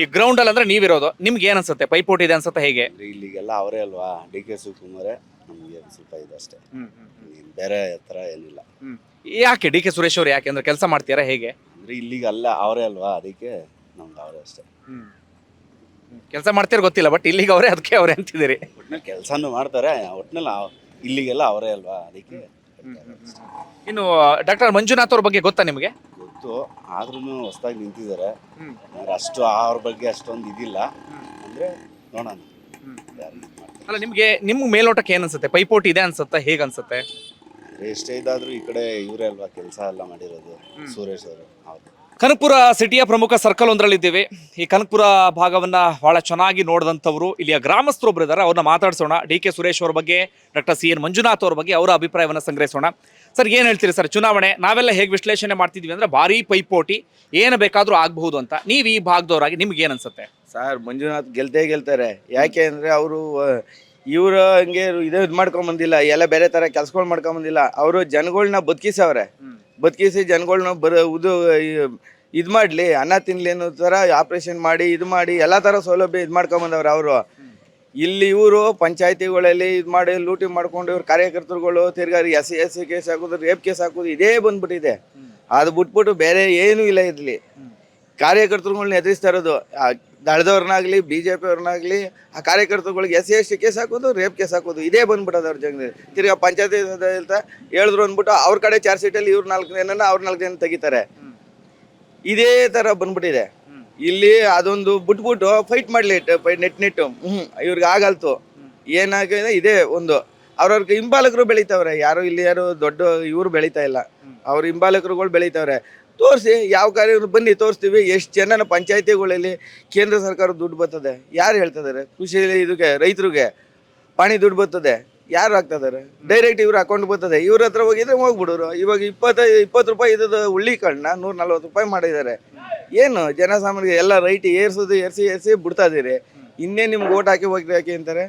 Speaker 1: ಈ ಗ್ರೌಂಡ್ ಅಲ್ಲಿ ಅಂದ್ರೆ ನೀವಿರೋದು. ನಿಮ್ಗೆ ಏನ್ ಅನ್ಸುತ್ತೆ? ಪೈಪೋಟಿ ಇದೆ ಅನ್ಸುತ್ತೆ ಹೇಗೆ?
Speaker 6: ಇಲ್ಲಿಗೆಲ್ಲ ಅವರೇ ಅಲ್ವಾ? ಡಿ ಕೆ ಶಿವಕುಮಾರೇ ನಮಗೆ ಸ್ವಲ್ಪ ಇದೆ ಅಷ್ಟೇ. ಬೇರೆ ಥರ ಏನಿಲ್ಲ.
Speaker 1: ಯಾಕೆ ಡಿ ಕೆ ಸುರೇಶ್ ಅವರು ಯಾಕೆ? ಅಂದ್ರೆ ಕೆಲಸ ಮಾಡ್ತೀರಾ ಹೇಗೆ?
Speaker 6: ಅಂದ್ರೆ ಇಲ್ಲಿಗೆ ಅಲ್ಲ ಅವರೇ ಅಲ್ವಾ? ಅದಕ್ಕೆ ನಮ್ಗೆ ಅವರೇ ಅಷ್ಟೇ.
Speaker 1: ಕೆಲಸ ಮಾಡ್ತೀರ ಗೊತ್ತಿಲ್ಲ ಬಟ್ ಇಲ್ಲಿಗೆ ಅವರೇ ಅದಕ್ಕೆ ಅವರೇ ಅಂತಿದ್ದೀರಿ.
Speaker 6: ಒಟ್ನಲ್ಲಿ ಕೆಲಸನೂ ಮಾಡ್ತಾರೆ ಒಟ್ನಲ್ಲಿ ಇಲ್ಲಿಗೆಲ್ಲ ಅವರೇ ಅಲ್ವಾ ಅದಕ್ಕೆ
Speaker 1: ಇನ್ನು ಡಾಕ್ಟರ್ ಮಂಜುನಾಥ್ ಅವ್ರ ಬಗ್ಗೆ ಗೊತ್ತಾ ನಿಮಗೆ?
Speaker 6: ಗೊತ್ತು ಆದ್ರೂ ಹೊಸದಾಗಿ ನಿಂತಿದ್ದಾರೆ. ಅಂದ್ರೆ ಅಷ್ಟು ಅವ್ರ ಬಗ್ಗೆ ಅಷ್ಟೊಂದು ಇದಿಲ್ಲ. ಅಂದ್ರೆ ನೋಡೋಣ. ಯಾರು ಇದ್ ಮಾಡ್ತಾರೆ.
Speaker 1: ಅಲ್ಲ ನಿಮ್ಗೆ ನಿಮ್ಮ ಮೇಲೋಟಕ್ಕೆ ಏನ್ ಅನ್ಸುತ್ತೆ? ಪೈಪೋಟಿ ಇದೆ ಅನ್ಸುತ್ತೆ? ಹೇಗೆ ಅನ್ಸುತ್ತೆ?
Speaker 6: ಎಷ್ಟೇ ಇದಾದ್ರೂ ಈ ಕಡೆ ಇವರೇ ಅಲ್ವಾ ಕೆಲಸ ಎಲ್ಲ ಮಾಡಿರೋದು ಸುರೇಶ್ ಅವರು. ಹೌದು.
Speaker 1: ಕನಕಪುರ ಸಿಟಿಯ ಪ್ರಮುಖ ಸರ್ಕಲ್ ಒಂದರಲ್ಲಿದ್ದೀವಿ. ಈ ಕನಕಪುರ ಭಾಗವನ್ನ ಬಹಳ ಚೆನ್ನಾಗಿ ನೋಡಿದಂಥವ್ರು ಇಲ್ಲಿಯ ಗ್ರಾಮಸ್ಥರು ಒಬ್ರು ಇದ್ದಾರೆ ಅವ್ರನ್ನ ಮಾತಾಡ್ಸೋಣ. ಡಿ ಕೆ ಸುರೇಶ್ ಅವ್ರ ಬಗ್ಗೆ ಡಾಕ್ಟರ್ ಸಿ ಎನ್ ಮಂಜುನಾಥ್ ಅವ್ರ ಬಗ್ಗೆ ಅವರ ಅಭಿಪ್ರಾಯವನ್ನ ಸಂಗ್ರಹಿಸೋಣ. ಸರ್ ಏನು ಹೇಳ್ತೀರಿ ಸರ್ ಚುನಾವಣೆ ನಾವೆಲ್ಲ ಹೇಗೆ ವಿಶ್ಲೇಷಣೆ ಮಾಡ್ತಿದ್ವಿ ಅಂದ್ರೆ ಭಾರಿ ಪೈಪೋಟಿ ಏನು ಬೇಕಾದರೂ ಆಗಬಹುದು ಅಂತ. ನೀವು ಈ ಭಾಗದವರಾಗಿ ನಿಮ್ಗೆ ಏನು ಅನ್ಸುತ್ತೆ?
Speaker 7: ಸರ್ ಮಂಜುನಾಥ್ ಗೆಲ್ತೇ ಗೆಲ್ತಾರೆ. ಯಾಕೆ ಅಂದರೆ ಅವರು ಇವರು ಹಂಗೆ ಇದು ಇದು ಮಾಡ್ಕೊಂಬಂದಿಲ್ಲ ಎಲ್ಲ ಬೇರೆ ಥರ ಕೆಲಸಗಳು ಮಾಡ್ಕೊಂಬಂದಿಲ್ಲ ಅವರು ಜನಗಳನ್ನ ಬದುಕಿಸವ್ರೆ. ಬದುಕಿಸಿ ಜನಗಳ್ನ ಬರ ಉದು ಇದು ಮಾಡಲಿ ಅನ್ನ ತಿನ್ಲಿ ಅನ್ನೋ ಥರ ಆಪ್ರೇಷನ್ ಮಾಡಿ ಇದು ಮಾಡಿ ಎಲ್ಲ ಥರ ಸೌಲಭ್ಯ ಇದು ಮಾಡ್ಕೊಂಬಂದವ್ರು ಅವರು. ಇಲ್ಲಿ ಇವರು ಪಂಚಾಯತಿಗಳಲ್ಲಿ ಇದು ಮಾಡಿ ಲೂಟಿ ಮಾಡ್ಕೊಂಡು ಇವ್ರ ಕಾರ್ಯಕರ್ತರುಗಳು ತಿರ್ಗಾ S C S C case ಹಾಕೋದು ರೇಪ್ ಕೇಸ್ ಹಾಕೋದು ಇದೇ ಬಂದ್ಬಿಟ್ಟಿದೆ. ಅದು ಬಿಟ್ಬಿಟ್ಟು ಬೇರೆ ಏನೂ ಇಲ್ಲ ಇರಲಿ ಕಾರ್ಯಕರ್ತರುಗಳನ್ನ ಎದುರಿಸ್ತಾ ಇರೋದು ದಳದವ್ರನ್ನಾಗ್ಲಿ ಬಿ ಜೆ ಪಿ ಆ ಕಾರ್ಯಕರ್ತರುಗಳಿಗೆ S C, S T case ಹಾಕೋದು, ರೇಪ್ ಕೇಸ್ ಹಾಕೋದು, ಇದೇ ಬಂದ್ಬಿಟ್ಟದ ಅವ್ರ ಜಗದಲ್ಲಿ ತಿರ್ಗಾ ಪಂಚಾಯತಿ ಹೇಳಿದ್ರು ಅಂದ್ಬಿಟ್ಟು ಅವ್ರ ಕಡೆ ಚಾರ್ಜ್ ಶೀಟಲ್ಲಿ ಇವ್ರ ನಾಲ್ಕು ಜನನ, ಅವ್ರ ನಾಲ್ಕು ಜನ ತೆಗಿತಾರೆ. ಇದೇ ಥರ ಬಂದ್ಬಿಟ್ಟಿದೆ. ಇಲ್ಲಿ ಅದೊಂದು ಬಿಟ್ಬಿಟ್ಟು ಫೈಟ್ ಮಾಡಲಿ ನೆಟ್ ನೆಟ್ಟು ಹ್ಞೂ ಇವ್ರಿಗೆ ಆಗಲ್ತು. ಏನಾಗಿದೆ, ಇದೇ ಒಂದು. ಅವ್ರವ್ರಿಗೆ ಹಿಂಬಾಲಕರು ಬೆಳಿತಾವ್ರೆ. ಯಾರು ಇಲ್ಲಿ ಯಾರು ದೊಡ್ಡ ಇವ್ರು ಬೆಳೀತಾ ಇಲ್ಲ. ಅವ್ರ ಹಿಂಬಾಲಕರುಗಳು ಬೆಳಿತಾವ್ರೆ. ತೋರಿಸಿ, ಯಾವ ಕಾರ್ಯ ಬನ್ನಿ ತೋರಿಸ್ತೀವಿ. ಎಷ್ಟು ಜನನ ಪಂಚಾಯತಿಗಳಲ್ಲಿ ಕೇಂದ್ರ ಸರ್ಕಾರ ದುಡ್ಡು ಬರ್ತದೆ? ಯಾರು ಹೇಳ್ತಿದ್ದಾರೆ ಕೃಷಿ ಇದಕ್ಕೆ, ರೈತರಿಗೆ ಪಾಣಿ ದುಡ್ಡು ಬರ್ತದೆ. ಯಾರು ಹಾಕ್ತಿದ್ದಾರೆ ಡೈರೆಕ್ಟ್ ಇವ್ರ ಅಕೌಂಟ್ ಬರ್ತದೆ. ಇವ್ರ ಹತ್ರ ಹೋಗಿದ್ರೆ ಹೋಗ್ಬಿಡೋರು. ಇವಾಗ ಇಪ್ಪತ್ತೈದು ಇಪ್ಪತ್ತು ರೂಪಾಯಿ ಇದ್ದದ ಹುಳ್ಳಿ ಕಣ್ಣ ನೂರ ನಲ್ವತ್ತು ರೂಪಾಯಿ ಮಾಡಿದ್ದಾರೆ. ಏನು ಜನಸಾಮಾನ್ಯರಿಗೆ ಎಲ್ಲ ರೈಟ್ ಏರ್ಸೋದು, ಏರ್ಸಿ ಏರ್ಸಿ ಬಿಡ್ತಾ ಇದೀರಿ. ಇನ್ನೇ ನಿಮ್ಗೆ ಓಟ್ ಹಾಕಿ ಹೋಗಿ ಹಾಕಿ ಅಂತಾರೆ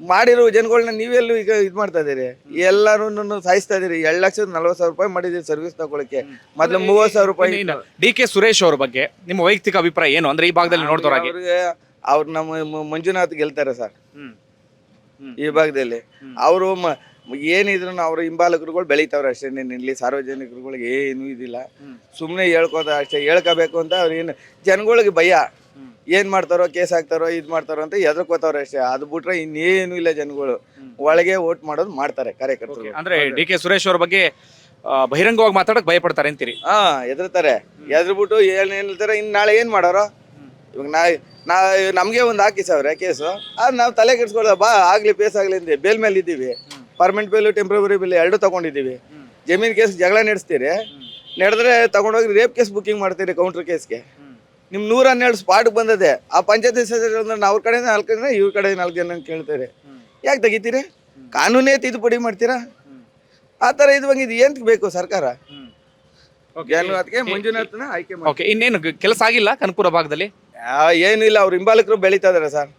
Speaker 7: ಮಾಡಿರೋ ಜನಗಳನ್ನ ನೀವೆಲ್ಲೂ ಈಗ ಇದು ಮಾಡ್ತಾ ಇದೀರಿ ಎಲ್ಲರೂ ಸಾಯಿಸ್ತಾ ಇದೀರಿ ಎರಡು ಲಕ್ಷದ ನಲ್ವತ್ತು ಸಾವಿರ ರೂಪಾಯಿ ಮಾಡಿದ್ದೀರಿ ಸರ್ವಿಸ್ ತಗೊಳಕ್ಕೆ. ಮೊದಲು ಮೂವತ್ತು ಸಾವಿರ ರೂಪಾಯಿ
Speaker 1: ಡಿ ಕೆ ಸುರೇಶ್ ಅವ್ರ ಬಗ್ಗೆ ನಿಮ್ಮ ವೈಯಕ್ತಿಕ ಅಭಿಪ್ರಾಯ ಏನು? ಅಂದ್ರೆ ಈ ಭಾಗದಲ್ಲಿ ನೋಡ್ತಾರ
Speaker 7: ಅವ್ರಿಗೆ ಅವ್ರು ನಮ್ಮ ಮಂಜುನಾಥ್ ಗೆಲ್ತಾರೆ ಸರ್. ಈ ಭಾಗದಲ್ಲಿ. ಅವರು ಏನಿದ್ರು ಅವ್ರ ಹಿಂಬಾಲಕರುಗಳು ಬೆಳಿತಾವ್ರೆ ಅಷ್ಟೇ. ಇಲ್ಲಿ ಸಾರ್ವಜನಿಕರುಗಳಿಗೆ ಏನು ಇದಿಲ್ಲ. ಸುಮ್ಮನೆ ಹೇಳ್ಕೋತ ಅಷ್ಟೇ. ಹೇಳ್ಕೋಬೇಕು ಅಂತ ಅವ್ರು ಏನು ಜನಗಳಿಗೆ ಭಯ. ಏನು ಮಾಡ್ತಾರೋ ಕೇಸ್ ಹಾಕ್ತಾರೋ ಇದು ಮಾಡ್ತಾರೋ ಅಂತ ಎದ್ರಕೋತಾವ್ರೆ ಅಷ್ಟೇ. ಅದು ಬಿಟ್ರೆ ಇನ್ನೇನು ಇಲ್ಲ ಜನಗಳು. ಒಳಗೆ ಓಟ್ ಮಾಡೋದು ಮಾಡ್ತಾರೆ ಕಾರ್ಯಕರ್ತರು.
Speaker 1: ಅಂದ್ರೆ ಡಿ ಕೆ ಸುರೇಶ್ ಅವ್ರ ಬಗ್ಗೆ ಆ, ಬಹಿರಂಗವಾಗಿ ಮಾತಾಡಕ್ ಭಯ ಪಡ್ತಾರೆ ಅಂತೀರಿ?
Speaker 7: ಹಾ ಹೆದರ್ತಾರೆ ಎದ್ರುಬಿಟ್ಟು ಏನ್ ಹೇಳ್ತಾರೆ ಇನ್ನು ನಾಳೆ ಏನ್ ಮಾಡೋರು? ಇವಾಗ ನಾ ನಾ ನಮಗೆ ಒಂದು ಹಾಕಿ ಸಾವಿರ ಕೇಸು. ಅದು ನಾವು ತಲೆ ಕೆಡ್ಸ್ಕೊಳ್ಳೋ ಬಾ ಆಗ್ಲಿ ಪೇಸ್ ಆಗ್ಲಿ ಅಂದೆ. ಬೇಲ್ ಮೇಲೆ ಇದ್ದೀವಿ. ಪರ್ಮನೆಂಟ್ ಬೇಲು ಟೆಂಪ್ರವರಿ ಬಿಲ್ ಎರಡು ತಗೊಂಡಿದ್ದೀವಿ. ಜಮೀನ್ ಕೇಸ್ ಜಗಳ ನಡೆಸ್ತೀರಿ. ನಡೆದ್ರೆ ತಗೊಂಡೋಗಿ ರೇಪ್ ಕೇಸ್ ಬುಕ್ಕಿಂಗ್ ಮಾಡ್ತೀರಿ ಕೌಂಟರ್ ಕೇಸ್ಗೆ. ನಿಮ್ ನೂರ ಹನ್ನೆರಡು ಸ್ಪಾಟ್ ಬಂದದೆ ಆ ಪಂಚಾಯತಿ ಸದಸ್ಯರು ಅವ್ರ ಕಡೆ ನಾಲ್ಕು ಜನ ಇವ್ರ ಕಡೆ ನಾಲ್ಕು ಜನ ಕೇಳ್ತಾರೆ. ಯಾಕೆ ತೆಗಿತೀರಿ? ಕಾನೂನೇ ತಿದ್ದುಪಡಿ ಮಾಡ್ತೀರಾ? ಆ ಥರ ಇದು ಬಂದಿದ್ ಏನ್ ಬೇಕು ಸರ್ಕಾರ? ಮಂಜುನಾಥ್ನ ಆಯ್ಕೆ
Speaker 1: ಓಕೆ ಇನ್ನೇನು ಕೆಲಸ ಆಗಿಲ್ಲ ಕನಕಪುರ ಭಾಗದಲ್ಲಿ?
Speaker 7: ಏನಿಲ್ಲ ಅವ್ರ ಹಿಂಬಾಲಕರು ಬೆಳೀತಾ ಇದಾರೆ ಸರ್.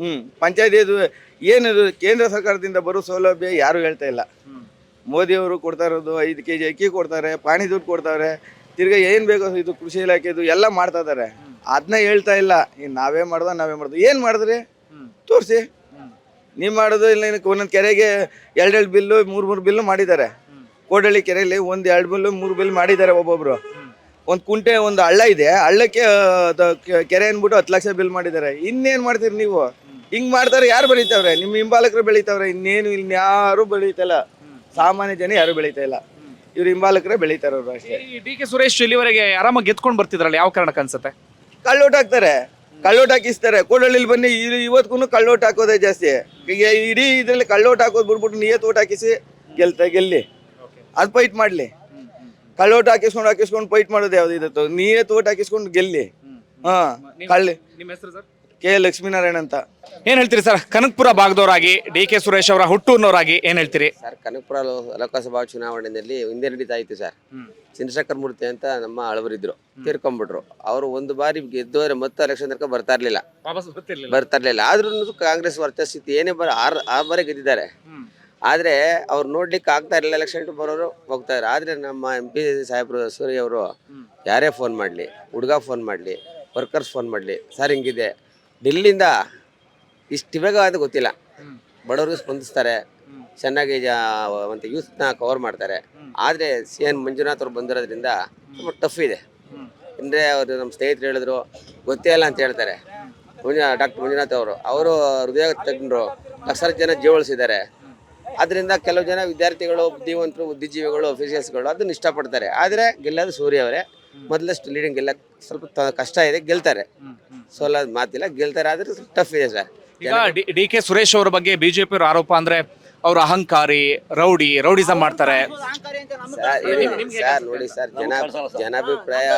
Speaker 7: ಹ್ಮ್. ಪಂಚಾಯತಿ ಇದು ಏನಿದು ಕೇಂದ್ರ ಸರ್ಕಾರದಿಂದ ಬರೋ ಸೌಲಭ್ಯ ಯಾರು ಹೇಳ್ತಾ ಇಲ್ಲ. ಮೋದಿ ಅವರು ಕೊಡ್ತಾ ಇರೋದು ಐದು ಕೆ ಜಿ ಅಕ್ಕಿ ಕೊಡ್ತಾರೆ ಪಾಣಿ ದುಡ್ಡು ಕೊಡ್ತಾರೆ ತಿರ್ಗಾ ಏನು ಬೇಕು ಇದು ಕೃಷಿ ಇಲಾಖೆದು ಎಲ್ಲ ಮಾಡ್ತಾ ಇದಾರೆ. ಅದನ್ನ ಹೇಳ್ತಾ ಇಲ್ಲ. ಇನ್ನು ನಾವೇ ಮಾಡ್ದ ನಾವೇ ಮಾಡ್ದು. ಏನು ಮಾಡಿದ್ರಿ? ತೋರಿಸಿ. ನೀವು ಮಾಡೋದು ಇಲ್ಲ ಒಂದೊಂದು ಕೆರೆಗೆ ಎರಡೆರಡು ಬಿಲ್ಲು ಮೂರು ಮೂರು ಬಿಲ್ಲು ಮಾಡಿದ್ದಾರೆ. ಕೋಡಳ್ಳಿ ಕೆರೆಯಲ್ಲಿ ಒಂದು ಎರಡು ಬಿಲ್ಲು ಮೂರು ಬಿಲ್ ಮಾಡಿದ್ದಾರೆ ಒಬ್ಬೊಬ್ರು. ಒಂದು ಕುಂಟೆ ಒಂದು ಹಳ್ಳ ಇದೆ. ಹಳ್ಳಕ್ಕೆ ಕೆರೆ ಅಂದ್ಬಿಟ್ಟು ಹತ್ತು ಲಕ್ಷ ಬಿಲ್ ಮಾಡಿದ್ದಾರೆ. ಇನ್ನೇನು ಮಾಡ್ತೀರಿ ನೀವು? ಹಿಂಗ್ ಮಾಡ್ತಾರೆ ಯಾರು ಬೆಳೀತಾವ್ರೆ? ನಿಮ್ಮ ಹಿಂಬಾಲಕರು ಬೆಳಿತಾವ್ರೆ. ಇನ್ನೇನು ಇನ್ಯಾರು ಬೆಳೀತಲ್ಲ ಸಾಮಾನ್ಯ ಜನ ಯಾರು ಬೆಳೀತಾ ಇಲ್ಲ. ಇವ್ರ ಹಿಂಬಾಲಕರೇ ಅಷ್ಟೇ.
Speaker 1: ಡಿ ಕೆ ಸುರೇಶ್ ಇಲ್ಲಿವರೆಗೆ ಆರಾಮಾಗಿ ಗೆದ್ಕೊಂಡು ಬರ್ತಿದ್ರಲ್ಲ ಯಾವ ಕಾರಣಕ್ಕೆ ಅನ್ಸುತ್ತೆ?
Speaker 7: ಕಳ್ಳೋಟ್ ಹಾಕ್ತಾರೆ. ಕಳ್ಳೋಟ್ ಹಾಕಿಸ್ತಾರೆ. ಕೋಡಳ್ಳಿಲಿ ಬನ್ನಿ ಇವತ್ತಿಗೂ ಕಳ್ಳೋಟ್ ಹಾಕೋದೇ ಜಾಸ್ತಿ. ಈಗ ಇಡೀ ಇದ್ರಲ್ಲಿ ಕಳ್ಳೋಟ್ ಹಾಕೋದು ಬಿಟ್ಬಿಟ್ಟು ನಿಯತ್ ಓಟ್ ಹಾಕಿಸಿ ಗೆಲ್ತ ಗೆಲ್ಲಿ. ಅದು ಫೈಟ್ ಮಾಡ್ಲಿ. ಕಳ್ಳೋಟ್ ಹಾಕಿಸ್ಕೊಂಡು ಹಾಕಿಸ್ಕೊಂಡು ಫೈಟ್ ಮಾಡೋದು ಯಾವ್ದು ಇತ್ತು ನಿಯತ್ ಓಟ್ ಹಾಕಿಸ್ಕೊಂಡು ಗೆಲ್ಲಿ. ಹಾ ಕಳ್ಳಿ.
Speaker 1: ನಿಮ್ಮ ಹೆಸರು ಸರ್?
Speaker 7: ಕೆ ಲಕ್ಷ್ಮೀನಾರಾಯಣ ಅಂತ.
Speaker 1: ಏನ್ ಹೇಳ್ತೀರಿ ಸರ್? ಕನಕಪುರ ಭಾಗದವರಾಗಿ ಡಿ ಕೆ ಸುರೇಶ್ ಅವರ ಹುಟ್ಟೂರಿನವರಾಗಿ ಏನ್ ಹೇಳ್ತೀರಿ?
Speaker 8: ಸರ್ ಕನಕಪುರ ಲೋ- ಲೋಕಸಭಾ ಚುನಾವಣೆಯಲ್ಲಿ ಹಿಂದೆ ನಡೀತಾ ಇತ್ತು ಸರ್. ಚಂದ್ರಶೇಖರ್ ಮೂರ್ತಿ ಅಂತ ನಮ್ಮ ಅಳವರಿದ್ರು ತೀರ್ಕೊಂಡ್ಬಿಟ್ರು. ಅವರು ಒಂದು ಬಾರಿ ಗೆದ್ದೋರೆ ಮತ್ತೆ ಎಲೆಕ್ಷನ್ ತನಕ ಬರ್ತಾ ಇರ್ಲಿಲ್ಲ.
Speaker 1: ವಾಪಸ್
Speaker 8: ಬರ್ತಾ ಇರ್ಲಿಲ್ಲ. ಆದ್ರೂ ಕಾಂಗ್ರೆಸ್ ವರ್ಚಸ್ಸಿತ್ತು ಏನೇ ಬರ ಆರ್ ಆರು ಬಾರಿ ಗೆದ್ದಿದ್ದಾರೆ. ಆದ್ರೆ ಅವ್ರು ನೋಡ್ಲಿಕ್ಕೆ ಆಗ್ತಾ ಇರಲಿಲ್ಲ ಎಲೆಕ್ಷನ್ ಬರೋರು ಹೋಗ್ತಾ ಇದ್ರು. ಆದ್ರೆ ನಮ್ಮ ಎಂ ಪಿ ಸಾಹೇಬ್ರು ಸೂರ್ಯ ಅವರು ಯಾರೇ ಫೋನ್ ಮಾಡ್ಲಿ ಹುಡುಗ ಫೋನ್ ಮಾಡ್ಲಿ ವರ್ಕರ್ಸ್ ಫೋನ್ ಮಾಡ್ಲಿ ಸರ್ ಹಿಂಗಿದೆ ಡೆಲ್ಲಿಯಿಂದ ಇಷ್ಟು ಬೇಗ ಅದು ಗೊತ್ತಿಲ್ಲ. ಬಡವ್ರಿಗೆ ಸ್ಪಂದಿಸ್ತಾರೆ. ಚೆನ್ನಾಗಿ ಒಂದು ಯೂತ್ನ ಕವರ್ ಮಾಡ್ತಾರೆ. ಆದರೆ ಸಿ ಎನ್ ಮಂಜುನಾಥ್ ಅವ್ರು ಬಂದಿರೋದ್ರಿಂದ ತುಂಬ ಟಫ್ ಇದೆ. ಅಂದರೆ ಅವರು ನಮ್ಮ ಸ್ನೇಹಿತರು ಹೇಳಿದ್ರು ಗೊತ್ತೇ ಇಲ್ಲ ಅಂತ ಹೇಳ್ತಾರೆ. ಮಂಜು ಡಾಕ್ಟರ್ ಮಂಜುನಾಥ್ ಅವರು. ಅವರು ಹೃದಯ ತಜ್ಞರು ಲಕ್ಷಾರು ಜನ ಜೀವ ಉಳಿಸಿದ್ದಾರೆ. ಅದರಿಂದ ಕೆಲವು ಜನ ವಿದ್ಯಾರ್ಥಿಗಳು ಬುದ್ಧಿವಂತರು ಬುದ್ಧಿಜೀವಿಗಳು ಅಫಿಷಿಯಲ್ಸ್ಗಳು ಅದನ್ನು ಇಷ್ಟಪಡ್ತಾರೆ. ಆದರೆ ಗೆಲ್ಲೋದು ಸೂರ್ಯ ಅವರೇ. ಮೊದಲಷ್ಟು ಲೀಡಿಂಗ್ ಗೆಲ್ಲ ಸ್ವಲ್ಪ ತ- ಕಷ್ಟ ಇದೆ ಗೆಲ್ತಾರೆ. ಸೋಲೋದು ಮಾತಿಲ್ಲ ಗೆಲ್ತಾರೆ ಆದರೆ ಟಫ್ ಇದೆ ಸರ್.
Speaker 1: ಈಗ ಡಿ ಕೆ ಸುರೇಶ್ ಅವರ ಬಗ್ಗೆ ಬಿಜೆಪಿ ಅವರ ಆರೋಪ ಅಂದ್ರೆ ಅವರು ಅಹಂಕಾರಿ ರೌಡಿ ರೌಡಿಸಂ ಮಾಡ್ತಾರೆ.
Speaker 8: ಸರ್ ನೋಡಿ ಸರ್ ಜನ ಜನಾಭಿಪ್ರಾಯ